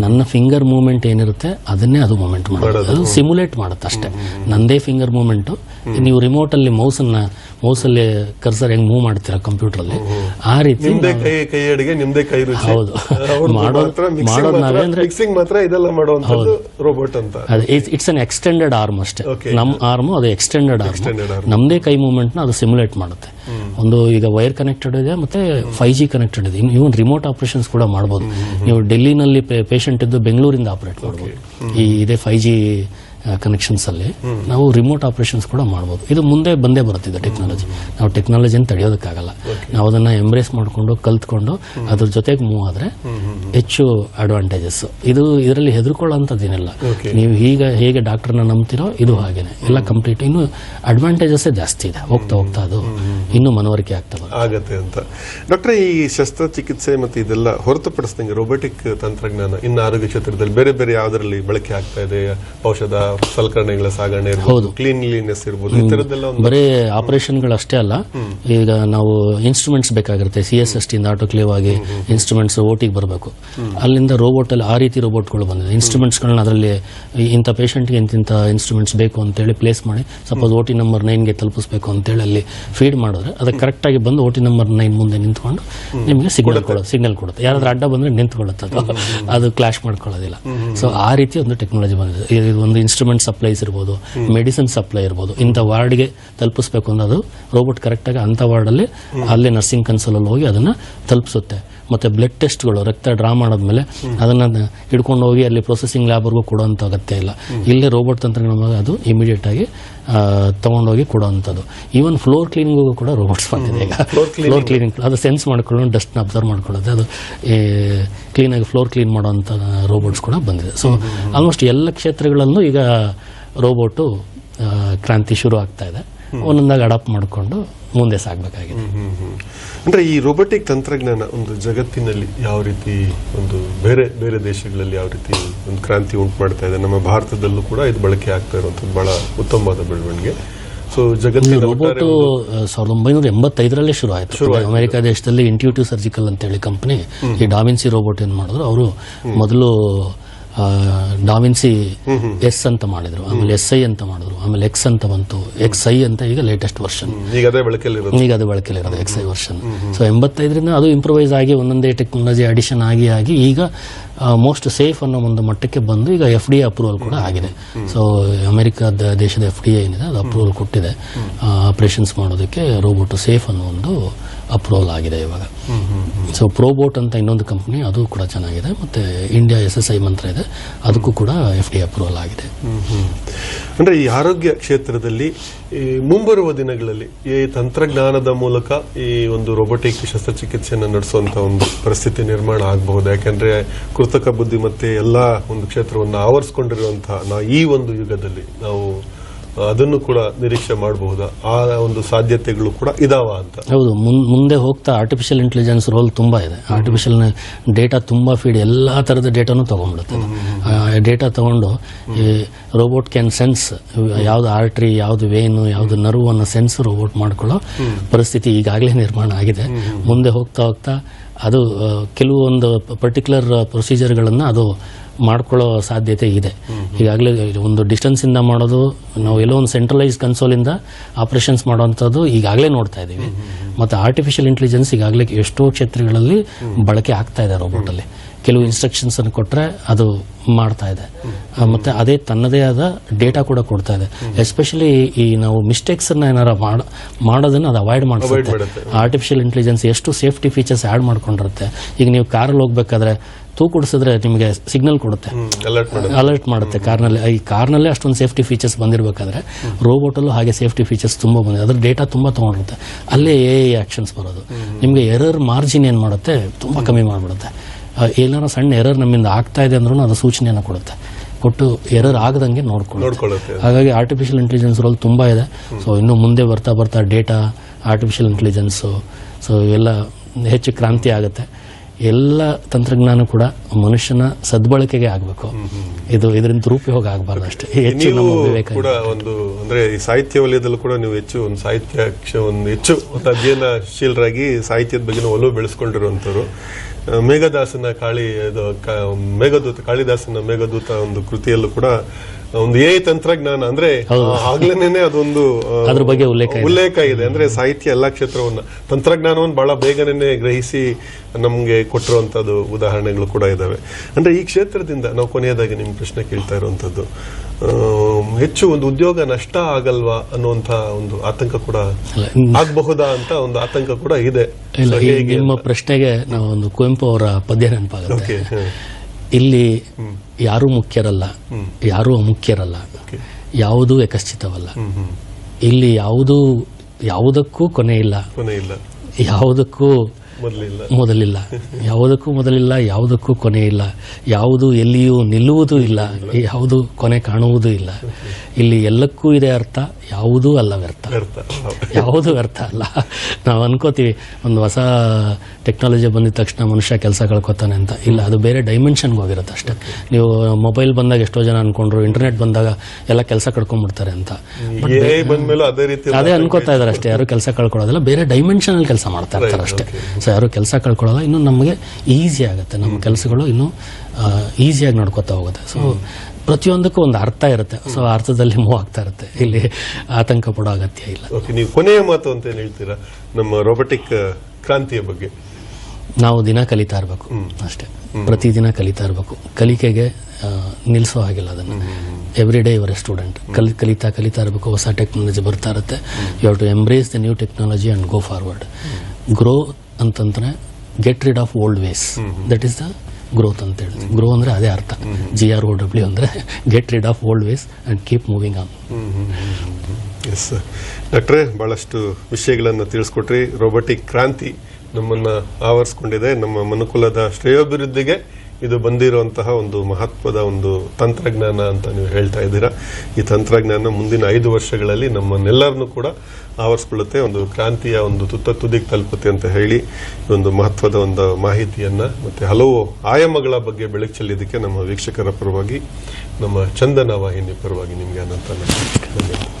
ನನ್ನ ಫಿಂಗರ್ ಮೂವ್ಮೆಂಟ್ ಏನಿರುತ್ತೆ ಅದನ್ನೇ ಅದು ಮೂವ್ಮೆಂಟ್ ಮಾಡೋದು. ಅದು ಸಿಮ್ಯುಲೇಟ್ ಮಾಡುತ್ತೆ ಅಷ್ಟೇ. ನಂದೇ ಫಿಂಗರ್ ಮೂವ್ಮೆಂಟ್ ನೀವು ರಿಮೋಟ್ ಅಲ್ಲಿ ಮೌಸ್ ಅನ್ನ ಮೌಸ್ ಅಲ್ಲಿ ಕರ್ಸರ್ ಹೆಂಗ್ ಮೂವ್ ಮಾಡ್ತೀರಾ ಕಂಪ್ಯೂಟರ್ ಅಲ್ಲಿ ಆ ರೀತಿ ಕೈ ಕೈ ಅಡಿಗೆ ನಿಮ್ದೇ ಕೈ ರುಚಿ. ಹೌದು. ಮಾಡೋದು- ಮಾಡೋದು ನಾವೇ ಅಂದ್ರೆ- ಮಿಕ್ಸಿಂಗ್ ಮಾತ್ರ ಇದೆಲ್ಲ ಮಾಡುವಂತದ್ದು ರೋಬೋಟ್ ಅಂತ. ಇಟ್ಸ್ ಅನ್ ಎಕ್ಸ್ಟೆಂಡೆಡ್ ಆರ್ಮ್ ಅಷ್ಟೇ. ನಮ್ಮ ಆರ್ಮ್ ಅದು ಎಕ್ಸ್ಟೆಂಡೆಡ್ ಆರ್ಮ್ ನಮ್ಮದೇ ಕೈ ಮೂವ್ಮೆಂಟ್ನ ಅದು ಸಿಮ್ಯುಲೇಟ್ ಮಾಡುತ್ತೆ. ಒಂದು ಈಗ ವೈರ್ ಕನೆಕ್ಟೆಡ್ ಇದೆ ಮತ್ತೆ ಫೈವ್ ಜಿ ಕನೆಕ್ಟೆಡ್ ಇದೆ. ಇವನ್ ರಿಮೋಟ್ ಆಪರೇಷನ್ಸ್ ಕೂಡ ಮಾಡ್ಬೋದು. ನೀವು ಡೆಲ್ಲಿನಲ್ಲಿ ಪೇಷಂಟ್ ಇದ್ದು ಬೆಂಗಳೂರಿಂದ ಆಪರೇಟ್ ಮಾಡಬಹುದು ಈ ಇದೇ ಫೈವ್ ಜಿ ಕನೆಕ್ಷನ್ಸ್ ಅಲ್ಲಿ. ನಾವು ರಿಮೋಟ್ ಆಪರೇಷನ್ಸ್ ಕೂಡ ಮಾಡ್ಬೋದು. ಇದು ಮುಂದೆ ಬಂದೇ ಬರುತ್ತಿದೆ ಟೆಕ್ನಾಲಜಿ ನಾವು ಟೆಕ್ನಾಲಜಿನ ತಡೆಯೋದಕ್ಕಾಗಲ್ಲ. ನಾವು ಅದನ್ನ ಎಂಬ್ರೇಸ್ ಮಾಡಿಕೊಂಡು ಕಲ್ತ್ಕೊಂಡು ಅದ್ರ ಜೊತೆಗೆ ಮೂವ್ ಆದ್ರೆ ಹೆಚ್ಚು ಅಡ್ವಾಂಟೇಜಸ್ ಇದು ಇದರಲ್ಲಿ ಹೆದರ್ಕೊಳ್ಳೋಂಥದ್ದೇನಿಲ್ಲ. ನೀವು ಈಗ ಹೇಗೆ ಡಾಕ್ಟರ್ನ ನಂಬ್ತಿರೋ ಇದು ಹಾಗೇನೆ. ಎಲ್ಲ ಕಂಪ್ಲೀಟ್ ಇನ್ನು ಅಡ್ವಾಂಟೇಜಸ್ ಜಾಸ್ತಿ ಇದೆ. ಹೋಗ್ತಾ ಹೋಗ್ತಾ ಅದು ಇನ್ನೂ ಮನವರಿಕೆ ಆಗ್ತಾ ಆಗುತ್ತೆ ಆಗತ್ತೆ ಅಂತ. ಡಾಕ್ಟರ್ ಈ ಶಸ್ತ್ರಚಿಕಿತ್ಸೆ ಮತ್ತು ಇದೆಲ್ಲ ಹೊರತುಪಡಿಸಿದಂಗೆ ರೋಬೋಟಿಕ್ ತಂತ್ರಜ್ಞಾನ ಇನ್ನು ಆರೋಗ್ಯ ಕ್ಷೇತ್ರದಲ್ಲಿ ಬೇರೆ ಬೇರೆ ಯಾವುದರಲ್ಲಿ ಬಳಕೆ ಆಗ್ತಾ ಇದೆ? ಔಷಧ ಸಲಕರಣೆಗಳ ಸಾಗಣೆ ಇರಬಹುದು ಕ್ಲೀನ್ಲಿನೆಸ್ ಇರಬಹುದು ಈ ತರದ್ದೆಲ್ಲ ಒಂದು ಬರೀ ಆಪರೇಷನ್ಗಳು ಅಷ್ಟೇ ಅಲ್ಲ. ಈಗ ನಾವು ಇನ್ಸ್ಟ್ರೂಮೆಂಟ್ಸ್ ಬೇಕಾಗಿರುತ್ತೆ ಸಿ ಎಸ್ ಎಸ್ ಟಿಂದ ಆಟೋಕ್ಲೇವ್ ಆಗಿ ಇನ್ಸ್ಟ್ರೂಮೆಂಟ್ಸ್ ಓಟಿಗೆ ಬರಬೇಕು. ಅಲ್ಲಿಂದ ರೋಬೋಟ್ ಅಲ್ಲಿ ಆ ರೀತಿ ರೋಬೋಟ್ಗಳು ಬಂದಿದೆ. ಇನ್ಸ್ಟ್ರೂಮೆಂಟ್ಸ್ಗಳನ್ನ ಅದರಲ್ಲಿ ಇಂಥ ಪೇಷಂಟ್ಗೆ ಇಂತಿಂಥ ಇನ್ಸ್ಟ್ರೂಮೆಂಟ್ಸ್ ಬೇಕು ಅಂತೇಳಿ ಪ್ಲೇಸ್ ಮಾಡಿ ಸಪೋಸ್ ಓ ಟಿ ನಂಬರ್ ನೈನ್ಗೆ ತಲುಪಿಸ್ಬೇಕು ಅಂತೇಳಿ ಅಲ್ಲಿ ಫೀಡ್ ಮಾಡಿದ್ರೆ ಅದಕ್ಕೆ ಕರೆಕ್ಟಾಗಿ ಬಂದು ಓಟಿ ಟಿ ನಂಬರ್ ನೈನ್ ಮುಂದೆ ನಿಂತ್ಕೊಂಡು ನಿಮಗೆ ಸಿಗ್ನಲ್ ಕೊಡೋದು ಸಿಗ್ನಲ್ ಕೊಡುತ್ತೆ. ಯಾರಾದ್ರೂ ಅಡ್ಡ ಬಂದ್ರೆ ನಿಂತ್ಕೊಳ್ಳುತ್ತೆ ಅದು. ಅದು ಕ್ಲಾಶ್ ಮಾಡ್ಕೊಳ್ಳೋದಿಲ್ಲ. ಸೊ ಆ ರೀತಿ ಒಂದು ಟೆಕ್ನಾಲಜಿ ಬಂದಿದೆ. ಇದು ಒಂದು ಇನ್ಸ್ಟ್ರೂಮೆಂಟ್ ಇನ್ಸ್ಟ್ರೂಮೆಂಟ್ ಸಪ್ಲೈಸ್ ಇರ್ಬೋದು ಮೆಡಿಸಿನ್ ಸಪ್ಲೈ ಇರ್ಬೋದು, ಇಂಥ ವಾರ್ಡ್ಗೆ ತಲುಪಿಸ್ಬೇಕು ಅನ್ನೋದು ರೋಬೋಟ್ ಕರೆಕ್ಟಾಗಿ ಅಂಥ ವಾರ್ಡಲ್ಲಿ ಅಲ್ಲಿ ನರ್ಸಿಂಗ್ ಕನ್ಸಲಲ್ಲಿ ಹೋಗಿ ಅದನ್ನು ತಲುಪಿಸುತ್ತೆ. ಮತ್ತು ಬ್ಲಡ್ ಟೆಸ್ಟ್ಗಳು ರಕ್ತ ಡ್ರಾ ಮಾಡಿದ್ಮೇಲೆ ಅದನ್ನು ಹಿಡ್ಕೊಂಡು ಹೋಗಿ ಅಲ್ಲಿ ಪ್ರೊಸೆಸಿಂಗ್ ಲ್ಯಾಬ್ವರೆಗೂ ಕೊಡೋಂಥ ಅಗತ್ಯ ಇಲ್ಲ. ಇಲ್ಲೇ ರೋಬೋಟ್ ತಂತ್ರಜ್ಞಾನ ಅದು ಇಮಿಡಿಯೇಟ್ ಆಗಿ ತೊಗೊಂಡೋಗಿ ಕೊಡೋವಂಥದ್ದು ಈವನ್ ಫ್ಲೋರ್ ಕ್ಲೀನಿಂಗಿಗೂ ಕೂಡ ರೋಬೋಟ್ಸ್ ಬಂದಿದೆ ಈಗ. ಫ್ಲೋರ್ ಕ್ಲೀನಿಂಗ್ ಅದು ಸೆನ್ಸ್ ಮಾಡ್ಕೊಳ್ಳೋದು ಡಸ್ಟ್ನ ಅಬ್ಸರ್ವ್ ಮಾಡ್ಕೊಳ್ಳೋದು ಅದು ಕ್ಲೀನಾಗಿ ಫ್ಲೋರ್ ಕ್ಲೀನ್ ಮಾಡೋವಂಥ ರೋಬೋಟ್ಸ್ ಕೂಡ ಬಂದಿದೆ. ಸೊ ಆಲ್ಮೋಸ್ಟ್ ಎಲ್ಲ ಕ್ಷೇತ್ರಗಳಲ್ಲೂ ಈಗ ರೋಬೋಟು ಕ್ರಾಂತಿ ಶುರು ಆಗ್ತಾ ಇದೆ. ಒಂದೊಂದಾಗಿ ಅಡಾಪ್ಟ್ ಮಾಡಿಕೊಂಡು ಮುಂದೆ ಸಾಗಬೇಕಾಗಿದೆ ಹ್ಮ್, ಹ್ಮ್. ಅಂದ್ರೆ ಈ ರೋಬೋಟಿಕ್ ತಂತ್ರಜ್ಞಾನ ಒಂದು ಜಗತ್ತಿನಲ್ಲಿ ಯಾವ ರೀತಿ ಒಂದು ಬೇರೆ ಬೇರೆ ದೇಶಗಳಲ್ಲಿ ಯಾವ ರೀತಿ ಒಂದು ಕ್ರಾಂತಿ ಉಂಟು ಮಾಡ್ತಾ ಇದೆ ನಮ್ಮ ಭಾರತದಲ್ಲೂ ಕೂಡ ಇದು ಬಳಕೆ ಆಗ್ತಾ ಇರುವಂತದ್ದು ಬಹಳ ಉತ್ತಮವಾದ ಬೆಳವಣಿಗೆ. ಸೊ ಜಗತ್ತಿನ ರೋಬೋಟ್ ಸಾವಿರದ ಒಂಬೈನೂರ ಎಂಬತ್ತೈದರಲ್ಲೇ ಶುರು ಆಯಿತು ಅಮೆರಿಕ ದೇಶದಲ್ಲಿ ಇಂಟ್ಯೂಟಿವ್ ಸರ್ಜಿಕಲ್ ಅಂತ ಹೇಳಿ ಕಂಪನಿ ಈ ಡಾವಿನ್ಸಿ ರೋಬೋಟ್ ಏನು ಮಾಡಿದ್ರು ಅವರು ಮೊದಲು ಆ, ಡಾವಿನ್ಸಿ ಎಸ್ ಅಂತ ಮಾಡಿದ್ರು ಆಮೇಲೆ ಎಸ್ ಐ ಅಂತ ಮಾಡಿದ್ರು. ಆಮೇಲೆ ಎಕ್ಸ್ ಅಂತ ಬಂತು. ಎಕ್ಸ್ ಐ ಅಂತ ಈಗ ಲೇಟೆಸ್ಟ್ ವರ್ಷನ್ ಈಗ ಅದೇ ಬಳಕೆಯಲ್ಲಿ ಈಗ ಅದು ಬಳಕೆಯಲ್ಲಿರೋದು ಎಕ್ಸ್ ಐ ವರ್ಷನ್ ಸೊ ಎಂಬತ್ತೈದರಿಂದ ಅದು ಇಂಪ್ರೂವೈಸ್ ಆಗಿ ಒಂದೊಂದೇ ಟೆಕ್ನಾಲಜಿ ಅಡಿಷನ್ ಆಗಿ ಆಗಿ ಈಗ ಮೋಸ್ಟ್ ಸೇಫ್ ಅನ್ನೋ ಒಂದು ಮಟ್ಟಕ್ಕೆ ಬಂದು ಈಗ ಎಫ್ ಡಿ ಅಪ್ರೂವಲ್ ಕೂಡ ಆಗಿದೆ. ಸೊ ಅಮೆರಿಕದ ದೇಶದ ಎಫ್ ಡಿ ಏನಿದೆ ಅದು ಅಪ್ರೂವಲ್ ಕೊಟ್ಟಿದೆ. ಆಪರೇಷನ್ಸ್ ಮಾಡೋದಕ್ಕೆ ರೋಬೋಟ್ ಸೇಫ್ ಅನ್ನೋ ಒಂದು ಅಪ್ರೂವಲ್ ಆಗಿದೆ ಇವಾಗ. ಸೊ ಪ್ರೋಬೋಟ್ ಅಂತ ಇನ್ನೊಂದು ಕಂಪ್ನಿ, ಅದು ಕೂಡ ಚೆನ್ನಾಗಿದೆ. ಮತ್ತೆ ಇಂಡಿಯಾ ಎಸ್ ಎಸ್ ಐ ಮಂತ್ರ ಇದೆ. ಅದಕ್ಕೂ ಕೂಡ ಎಫ್ ಡಿ ಅಪ್ರೂವಲ್ ಆಗಿದೆ. ಅಂದ್ರೆ ಈ ಆರೋಗ್ಯ ಕ್ಷೇತ್ರದಲ್ಲಿ ಈ ಮುಂಬರುವ ದಿನಗಳಲ್ಲಿ ಈ ತಂತ್ರಜ್ಞಾನದ ಮೂಲಕ ಈ ಒಂದು ರೋಬೋಟಿಕ್ ಶಸ್ತ್ರಚಿಕಿತ್ಸೆಯನ್ನು ನಡೆಸುವಂತ ಒಂದು ಪರಿಸ್ಥಿತಿ ನಿರ್ಮಾಣ ಆಗಬಹುದು. ಯಾಕಂದ್ರೆ ಕೃತಕ ಬುದ್ಧಿಮತ್ತೆ ಎಲ್ಲಾ ಒಂದು ಕ್ಷೇತ್ರವನ್ನು ಆವರಿಸಿಕೊಂಡಿರುವಂತಹ ನಾ ಈ ಒಂದು ಯುಗದಲ್ಲಿ ನಾವು ಅದನ್ನು ಕೂಡ ನಿರೀಕ್ಷೆ ಮಾಡಬಹುದಾ? ಆ ಒಂದು ಸಾಧ್ಯತೆಗಳು ಕೂಡ ಇದಾವ ಅಂತ. ಹೌದು ಮುಂದೆ ಹೋಗ್ತಾ ಆರ್ಟಿಫಿಷಿಯಲ್ ಇಂಟೆಲಿಜೆನ್ಸ್ ರೋಲ್ ತುಂಬಾ ಇದೆ. ಆರ್ಟಿಫಿಷಿಯಲ್ ಡೇಟಾ ತುಂಬಾ ಫೀಡ್ ಎಲ್ಲಾ ತರದ ಡೇಟಾನು ತಗೊಂಡ್ಬಿಡುತ್ತೆ. ಡೇಟಾ ತಗೊಂಡು ಈ ರೋಬೋಟ್ ಕ್ಯಾನ್ ಸೆನ್ಸ್ ಯಾವ್ದು ಆರ್ಟ್ರಿ ಯಾವ್ದು ವೇನು ಯಾವ್ದು ನರ್ವ್ ಅನ್ನ ಸೆನ್ಸ್ ರೋಬೋಟ್ ಮಾಡ್ಕೊಳ್ಳೋ ಪರಿಸ್ಥಿತಿ ಈಗಾಗಲೇ ನಿರ್ಮಾಣ ಆಗಿದೆ. ಮುಂದೆ ಹೋಗ್ತಾ ಹೋಗ್ತಾ ಅದು ಕೆಲವೊಂದು ಪರ್ಟಿಕ್ಯುಲರ್ ಪ್ರೊಸೀಜರ್ಗಳನ್ನು ಅದು ಮಾಡ್ಕೊಳ್ಳೋ ಸಾಧ್ಯತೆ ಇದೆ. ಈಗಾಗಲೇ ಒಂದು ಡಿಸ್ಟೆನ್ಸಿಂದ ಮಾಡೋದು ನಾವು ಎಲ್ಲೋ ಒಂದು ಸೆಂಟ್ರಲೈಸ್ ಕನ್ಸೋಲಿಂದ ಆಪರೇಷನ್ಸ್ ಮಾಡುವಂಥದ್ದು ಈಗಾಗಲೇ ನೋಡ್ತಾ ಇದ್ದೀವಿ. ಮತ್ತು ಆರ್ಟಿಫಿಷಿಯಲ್ ಇಂಟೆಲಿಜೆನ್ಸ್ ಈಗಾಗಲೇ ಎಷ್ಟೋ ಕ್ಷೇತ್ರಗಳಲ್ಲಿ ಬಳಕೆ ಆಗ್ತಾ ಇದೆ ರೋಬೋಟಲ್ಲಿ ಕೆಲವು ಇನ್ಸ್ಟ್ರಕ್ಷನ್ಸ್ ಅನ್ನು ಕೊಟ್ಟರೆ ಅದು ಮಾಡ್ತಾ ಇದೆ. ಮತ್ತೆ ಅದೇ ತನ್ನದೇ ಆದ ಡೇಟಾ ಕೂಡ ಕೊಡ್ತಾ ಇದೆ. ಎಸ್ಪೆಷಲಿ ಈ ನಾವು ಮಿಸ್ಟೇಕ್ಸ್ ಅನ್ನ ಏನಾರ ಮಾಡ ಮಾಡೋದನ್ನ ಅದು ಅವಾಯ್ಡ್. ಮಾಡಿಸುತ್ತೆ. ಆರ್ಟಿಫಿಷಿಯಲ್ ಇಂಟೆಲಿಜೆನ್ಸ್ ಎಷ್ಟು ಸೇಫ್ಟಿ ಫೀಚರ್ಸ್ ಆ್ಯಡ್ ಮಾಡ್ಕೊಂಡಿರುತ್ತೆ. ಈಗ ನೀವು ಕಾರಲ್ಲಿ ಹೋಗ್ಬೇಕಾದ್ರೆ ತೂಕುಡಿಸಿದ್ರೆ ನಿಮಗೆ ಸಿಗ್ನಲ್ ಕೊಡುತ್ತೆ. ಅಲರ್ಟ್ ಮಾಡುತ್ತೆ. ಕಾರ್ನಲ್ಲಿ. ಈ ಕಾರ್ನಲ್ಲೇ ಅಷ್ಟೊಂದು ಸೇಫ್ಟಿ ಫೀಚರ್ಸ್ ಬಂದಿರಬೇಕಾದ್ರೆ ರೋಬೋಟಲ್ಲೂ ಹಾಗೆ ಸೇಫ್ಟಿ ಫೀಚರ್ಸ್ ತುಂಬ ಬಂದಿದೆ. ಅದ್ರ ಡೇಟಾ ತುಂಬ ತೊಗೊಂಡಿರುತ್ತೆ. ಅಲ್ಲೇ ಎ ಆ್ಯಕ್ಷನ್ಸ್ ಬರೋದು. ನಿಮಗೆ ಎರರ್ ಮಾರ್ಜಿನ್ ಏನು ಮಾಡುತ್ತೆ? ತುಂಬ ಕಮ್ಮಿ ಮಾಡಿಬಿಡುತ್ತೆ. ಏನಾರ ಸಣ್ಣ ಎರರ್ ನಮ್ಮಿಂದ ಆಗ್ತಾ ಇದೆ ಅಂದ್ರೂ ಅದು ಸೂಚನೆಯನ್ನು ಕೊಡುತ್ತೆ. ಕೊಟ್ಟು ಎರರ್ ಆಗದಂಗೆ ನೋಡ್ಕೊಳ್ಳೋದು ನೋಡ್ಕೊಳ್ಳುತ್ತೆ. ಹಾಗಾಗಿ ಆರ್ಟಿಫಿಷಿಯಲ್ ಇಂಟೆಲಿಜೆನ್ಸ್ ರೋಲ್ ತುಂಬ ಇದೆ. ಸೊ ಇನ್ನು ಮುಂದೆ ಬರ್ತಾ ಬರ್ತಾ ಡೇಟಾ ಆರ್ಟಿಫಿಷಿಯಲ್ ಇಂಟೆಲಿಜೆನ್ಸು ಸೊ ಇವೆಲ್ಲ ಹೆಚ್ಚು ಕ್ರಾಂತಿ ಆಗುತ್ತೆ. ಎಲ್ಲ ತಂತ್ರಜ್ಞಾನ ಕೂಡ ಮನುಷ್ಯನ ಸದ್ಬಳಕೆಗೆ ಆಗಬೇಕು. ಇದು ಇದರಿಂದ ದುರುಪಯೋಗ ಆಗಬಾರ್ದು ಅಷ್ಟೇ. ಹೆಚ್ಚು ನಮ್ಮ ವಿವೇಕ ಕೂಡ ಒಂದು ಅಂದ್ರೆ ಈ ಸಾಹಿತ್ಯ ವಲಯದಲ್ಲೂ ಕೂಡ ನೀವು ಹೆಚ್ಚು ಒಂದು ಸಾಹಿತ್ಯ ಒಂದು ಹೆಚ್ಚು ಒಂದು ಅಧ್ಯಯನಶೀಲರಾಗಿ ಸಾಹಿತ್ಯದ ಬಗ್ಗೆ ಒಲವು ಬೆಳೆಸ್ಕೊಂಡಿರುವಂತವ್ರು ಆ, ಮೇಘದಾಸನ ಕಾಳಿ ಇದು ಮೇಘದೂತ ಕಾಳಿದಾಸನ ಮೇಘದೂತ ಒಂದು ಕೃತಿಯಲ್ಲೂ ಕೂಡ ಒಂದು ಎ ತಂತ್ರಜ್ಞಾನ ಅಂದ್ರೆ ಆಗ್ಲೇನೆ ಅದೊಂದು ಅದ್ರ ಬಗ್ಗೆ ಉಲ್ಲೇಖ ಇದೆ. ಉಲ್ಲೇಖ ಇದೆ. ಅಂದ್ರೆ ಸಾಹಿತ್ಯ ಎಲ್ಲಾ ಕ್ಷೇತ್ರವನ್ನ. ತಂತ್ರಜ್ಞಾನವನ್ನು ಬಹಳ ಬೇಗನೆ ಗ್ರಹಿಸಿ ನಮ್ಗೆ ಕೊಟ್ಟಿರುವಂತದ್ದು ಉದಾಹರಣೆಗಳು ಕೂಡ ಇದಾವೆ. ಅಂದ್ರೆ ಈ ಕ್ಷೇತ್ರದಿಂದ ನಾವು ಕೊನೆಯದಾಗಿ ನಿಮ್ ಪ್ರಶ್ನೆ ಕೇಳ್ತಾ ಇರುವಂತದ್ದು ಹೆಚ್ಚು ಒಂದು ಉದ್ಯೋಗ ನಷ್ಟ ಆಗಲ್ವಾ ಅನ್ನುವಂತ ಒಂದು ಆತಂಕ ಕೂಡ ಆಗಬಹುದಾ ಅಂತ ಒಂದು ಆತಂಕ ಕೂಡ ಇದೆ. ನಿಮ್ಮ ಪ್ರಶ್ನೆಗೆ ನಾವು ಒಂದು ಕುವೆಂಪು ಅವರ ಪದ್ಯ ನೆನಪಾಗುತ್ತೆ. ಇಲ್ಲಿ ಯಾರೂ ಮುಖ್ಯರಲ್ಲ ಯಾರೂ ಅಮುಖ್ಯರಲ್ಲ. ಯಾವುದೂ ಯಕಶ್ಚಿತವಲ್ಲ ಇಲ್ಲಿ ಯಾವುದೂ ಯಾವುದಕ್ಕೂ ಕೊನೆ ಇಲ್ಲ ಯಾವುದಕ್ಕೂ ಮೊದಲಿಲ್ಲ. ಯಾವುದಕ್ಕೂ ಮೊದಲಿಲ್ಲ ಯಾವುದಕ್ಕೂ ಕೊನೆ ಇಲ್ಲ. ಯಾವುದು ಎಲ್ಲಿಯೂ ನಿಲ್ಲುವುದೂ ಇಲ್ಲ. ಯಾವುದು ಕೊನೆ ಕಾಣುವುದೂ ಇಲ್ಲ. ಇಲ್ಲಿ ಎಲ್ಲಕ್ಕೂ ಇದೆ ಅರ್ಥ ಯಾವುದೂ ಅಲ್ಲ ವ್ಯರ್ಥ. ಯಾವುದೂ ವ್ಯರ್ಥ ಅಲ್ಲ. ನಾವು ಅನ್ಕೋತೀವಿ ಒಂದು ಹೊಸ ಟೆಕ್ನಾಲಜಿ ಬಂದಿದ ತಕ್ಷಣ ಮನುಷ್ಯ ಕೆಲಸ ಕಳ್ಕೊತಾನೆ ಅಂತ. ಇಲ್ಲ ಅದು ಬೇರೆ ಡೈಮೆನ್ಷನ್ಗೆ ಹೋಗಿರುತ್ತೆ ಅಷ್ಟೇ. ನೀವು ಮೊಬೈಲ್ ಬಂದಾಗ ಎಷ್ಟೋ ಜನ ಅನ್ಕೊಂಡ್ರು ಇಂಟರ್ನೆಟ್ ಬಂದಾಗ ಎಲ್ಲ ಕೆಲಸ ಕಳ್ಕೊಂಡ್ಬಿಡ್ತಾರೆ ಅಂತ. ಅದೇ ಅನ್ಕೋತಾ ಇದಾರೆ ಅಷ್ಟೇ. ಯಾರು ಕೆಲಸ ಕಳ್ಕೊಳ್ಳೋದಿಲ್ಲ ಬೇರೆ ಡೈಮೆನ್ಷನ್ ಅಲ್ಲಿ ಕೆಲಸ ಮಾಡ್ತಾ ಇರ್ತಾರೆ ಅಷ್ಟೇ. ಯಾರು ಕೆಲಸ ಕಳ್ಕೊಳ್ಳೋಲ್ಲ ಇನ್ನು ನಮಗೆ ಈಸಿ ಆಗುತ್ತೆ. ನಮ್ಮ ಕೆಲಸಗಳು ಇನ್ನು ಈಸಿಯಾಗಿ ನೋಡ್ಕೊತಾ ಹೋಗುತ್ತೆ. ಸೊ ಪ್ರತಿಯೊಂದಕ್ಕೂ ಒಂದು ಅರ್ಥ ಇರುತ್ತೆ. ಸೊ ಅರ್ಥದಲ್ಲಿ ಮೂವ್ ಆಗ್ತಾ ಇರುತ್ತೆ. ಇಲ್ಲಿ ಆತಂಕ ಪಡೋ ಅಗತ್ಯ ಇಲ್ಲ. ಓಕೆ ನೀವು ಕೊನೆಯ ಮಾತು ಅಂತ ಏನು ಹೇಳ್ತೀರಾ? ನಮ್ಮ ರೋಬೋಟಿಕ್ ಕ್ರಾಂತಿಯ ಬಗ್ಗೆ. ನಾವು ದಿನ ಕಲಿತಾ ಇರಬೇಕು. ಅಷ್ಟೇ. ಪ್ರತಿದಿನ ಕಲಿತಾ ಇರಬೇಕು. ಕಲಿಕೆಗೆ ನಿಲ್ಲಿಸೋ ಹಾಗಿಲ್ಲ ಅದನ್ನು. ಎವ್ರಿ ಡೇ ಇವರ ಸ್ಟೂಡೆಂಟ್ ಕಲಿ ಕಲಿತಾ ಕಲಿತಾ ಇರಬೇಕು. ಹೊಸ ಟೆಕ್ನಾಲಜಿ ಬರ್ತಾ ಇರುತ್ತೆ. You have to embrace the new technology and go forward grow ಅಂತಂದ್ರೆ get rid of old ways that is the growth ಅಂತ ಹೇಳಿ ಗ್ರೋ ಅಂದರೆ ಅದೇ ಅರ್ಥ. ಜಿ ಆರ್ ಓ ಡಬ್ಲ್ಯೂ ಅಂದರೆ get rid of old ways and keep moving on yes ಡಾಕ್ಟ್ರೇ ಬಹಳಷ್ಟು ವಿಷಯಗಳನ್ನು ತಿಳಿಸ್ಕೊಟ್ರಿ. ರೋಬೋಟಿಕ್ ಕ್ರಾಂತಿ ನಮ್ಮನ್ನು ಆವರಿಸ್ಕೊಂಡಿದೆ. ನಮ್ಮ ಮನುಕುಲದ ಶ್ರೇಯೋಭಿವೃದ್ಧಿಗೆ ಇದು ಬಂದಿರುವಂತಹ ಒಂದು ಮಹತ್ವದ ಒಂದು ತಂತ್ರಜ್ಞಾನ ಅಂತ ನೀವು ಹೇಳ್ತಾ ಇದ್ದೀರಾ. ಈ ತಂತ್ರಜ್ಞಾನ ಮುಂದಿನ ಐದು ವರ್ಷಗಳಲ್ಲಿ ನಮ್ಮನ್ನೆಲ್ಲರನ್ನು ಕೂಡ ಆವರಿಸ್ಕೊಳ್ಳುತ್ತೆ. ಒಂದು ಕ್ರಾಂತಿಯ ಒಂದು ತುತ್ತ ತುದಿಗೆ ತಲುಪುತ್ತೆ ಅಂತ ಹೇಳಿ ಒಂದು ಮಹತ್ವದ ಒಂದು ಮಾಹಿತಿಯನ್ನ ಮತ್ತೆ ಹಲವು ಆಯಾಮಗಳ ಬಗ್ಗೆ ಬೆಳಕು ಚೆಲ್ಲಿದ್ದಕ್ಕೆ ನಮ್ಮ ವೀಕ್ಷಕರ ಪರವಾಗಿ ನಮ್ಮ ಚಂದನ ವಾಹಿನಿ ಪರವಾಗಿ ನಿಮಗೆ ಅನಂತ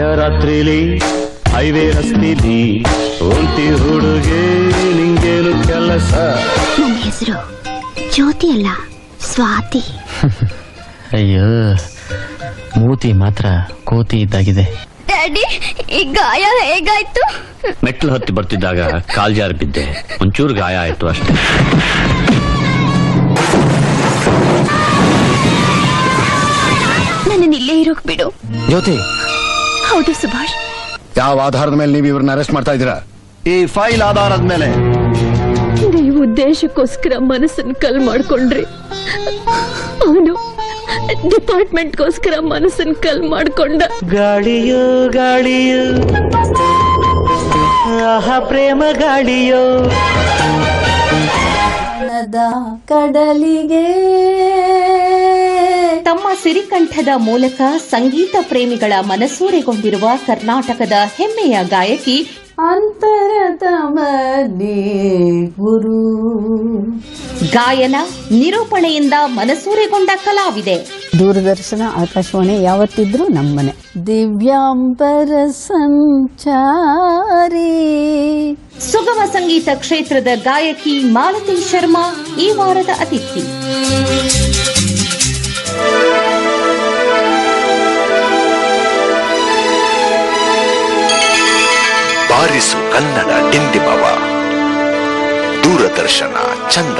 ಮಧ್ಯರಾತ್ರಿಲಿ ಹೈವೇ ರಸ್ತಿಲಿ ಒಂಟಿ ಹುಡುಗೆ ನಿಂಗೇನು ಕೆಲಸ? ನನ್ನ ಹೆಸರು ಜ್ಯೋತಿ ಅಲ್ಲ ಸ್ವಾತಿ. ಅಯ್ಯೋ ಮೂತಿ ಮಾತ್ರ ಕೋತಿ ಇದ್ದಾಗಿದೆ. ಡ್ಯಾಡಿ ಈ ಗಾಯ ಹೇಗಾಯ್ತು? ಮೆಟ್ಲು ಹತ್ತಿ ಬರ್ತಿದ್ದಾಗ ಕಾಲ್ ಜಾರಿ ಬಿದ್ದೆ. ಒಂಚೂರು ಗಾಯ ಆಯ್ತು ಅಷ್ಟೇ. ನನ್ನ ಇಲ್ಲೇ ಇರೋಕ್ ಬಿಡು. ಜ್ಯೋತಿ ಹೌದು ಸುಭಾಷ್. ಯಾವ ಆಧಾರದ ಮೇಲೆ ನೀವು ಇವ್ರನ್ನ ಅರೆಸ್ಟ್ ಮಾಡ್ತಾ ಇದ್ದೀರಾ? ಈ ಫೈಲ್ ಆಧಾರದ ಮೇಲೆ. ನೀವು ಉದ್ದೇಶಕ್ಕೋಸ್ಕರ ಮನಸ್ಸನ್ನು ಕಲ್ ಮಾಡ್ಕೊಂಡ್ರಿ. ಅವನು ಡಿಪಾರ್ಟ್ಮೆಂಟ್ಗೋಸ್ಕರ ಮನಸ್ಸನ್ನು ಕಲ್ ಮಾಡ್ಕೊಂಡ. ಗಾಳಿಯೋ ಗಾಳಿಯೋ. ಆಹಾ ಪ್ರೇಮ ಗಾಳಿಯೋ. ಕಡಲಿಗೆ ಸಿರಿಕಂಠದ ಮೂಲಕ ಸಂಗೀತ ಪ್ರೇಮಿಗಳ ಮನಸೂರೆಗೊಂಡಿರುವ ಕರ್ನಾಟಕದ ಹೆಮ್ಮೆಯ ಗಾಯಕಿ ಗುರು. ಗಾಯನ ನಿರೂಪಣೆಯಿಂದ ಮನಸೂರೆಗೊಂಡ ಕಲಾವಿದೆ. ದೂರದರ್ಶನ ಆಕಾಶವಾಣಿ ಯಾವತ್ತಿದ್ರು ನಮ್ಮನೆ. ದಿವ್ಯಾಂಬರ ಸಂಚಾರಿ. ಸುಗಮ ಸಂಗೀತ ಕ್ಷೇತ್ರದ ಗಾಯಕಿ ಮಾಲತಿ ಶರ್ಮಾ ಈ ವಾರದ ಅತಿಥಿ. ಬಾರಿಸು ಕನ್ನಡ ಡಿಂಡಿಮವ ದೂರದರ್ಶನ ಚಂದನ.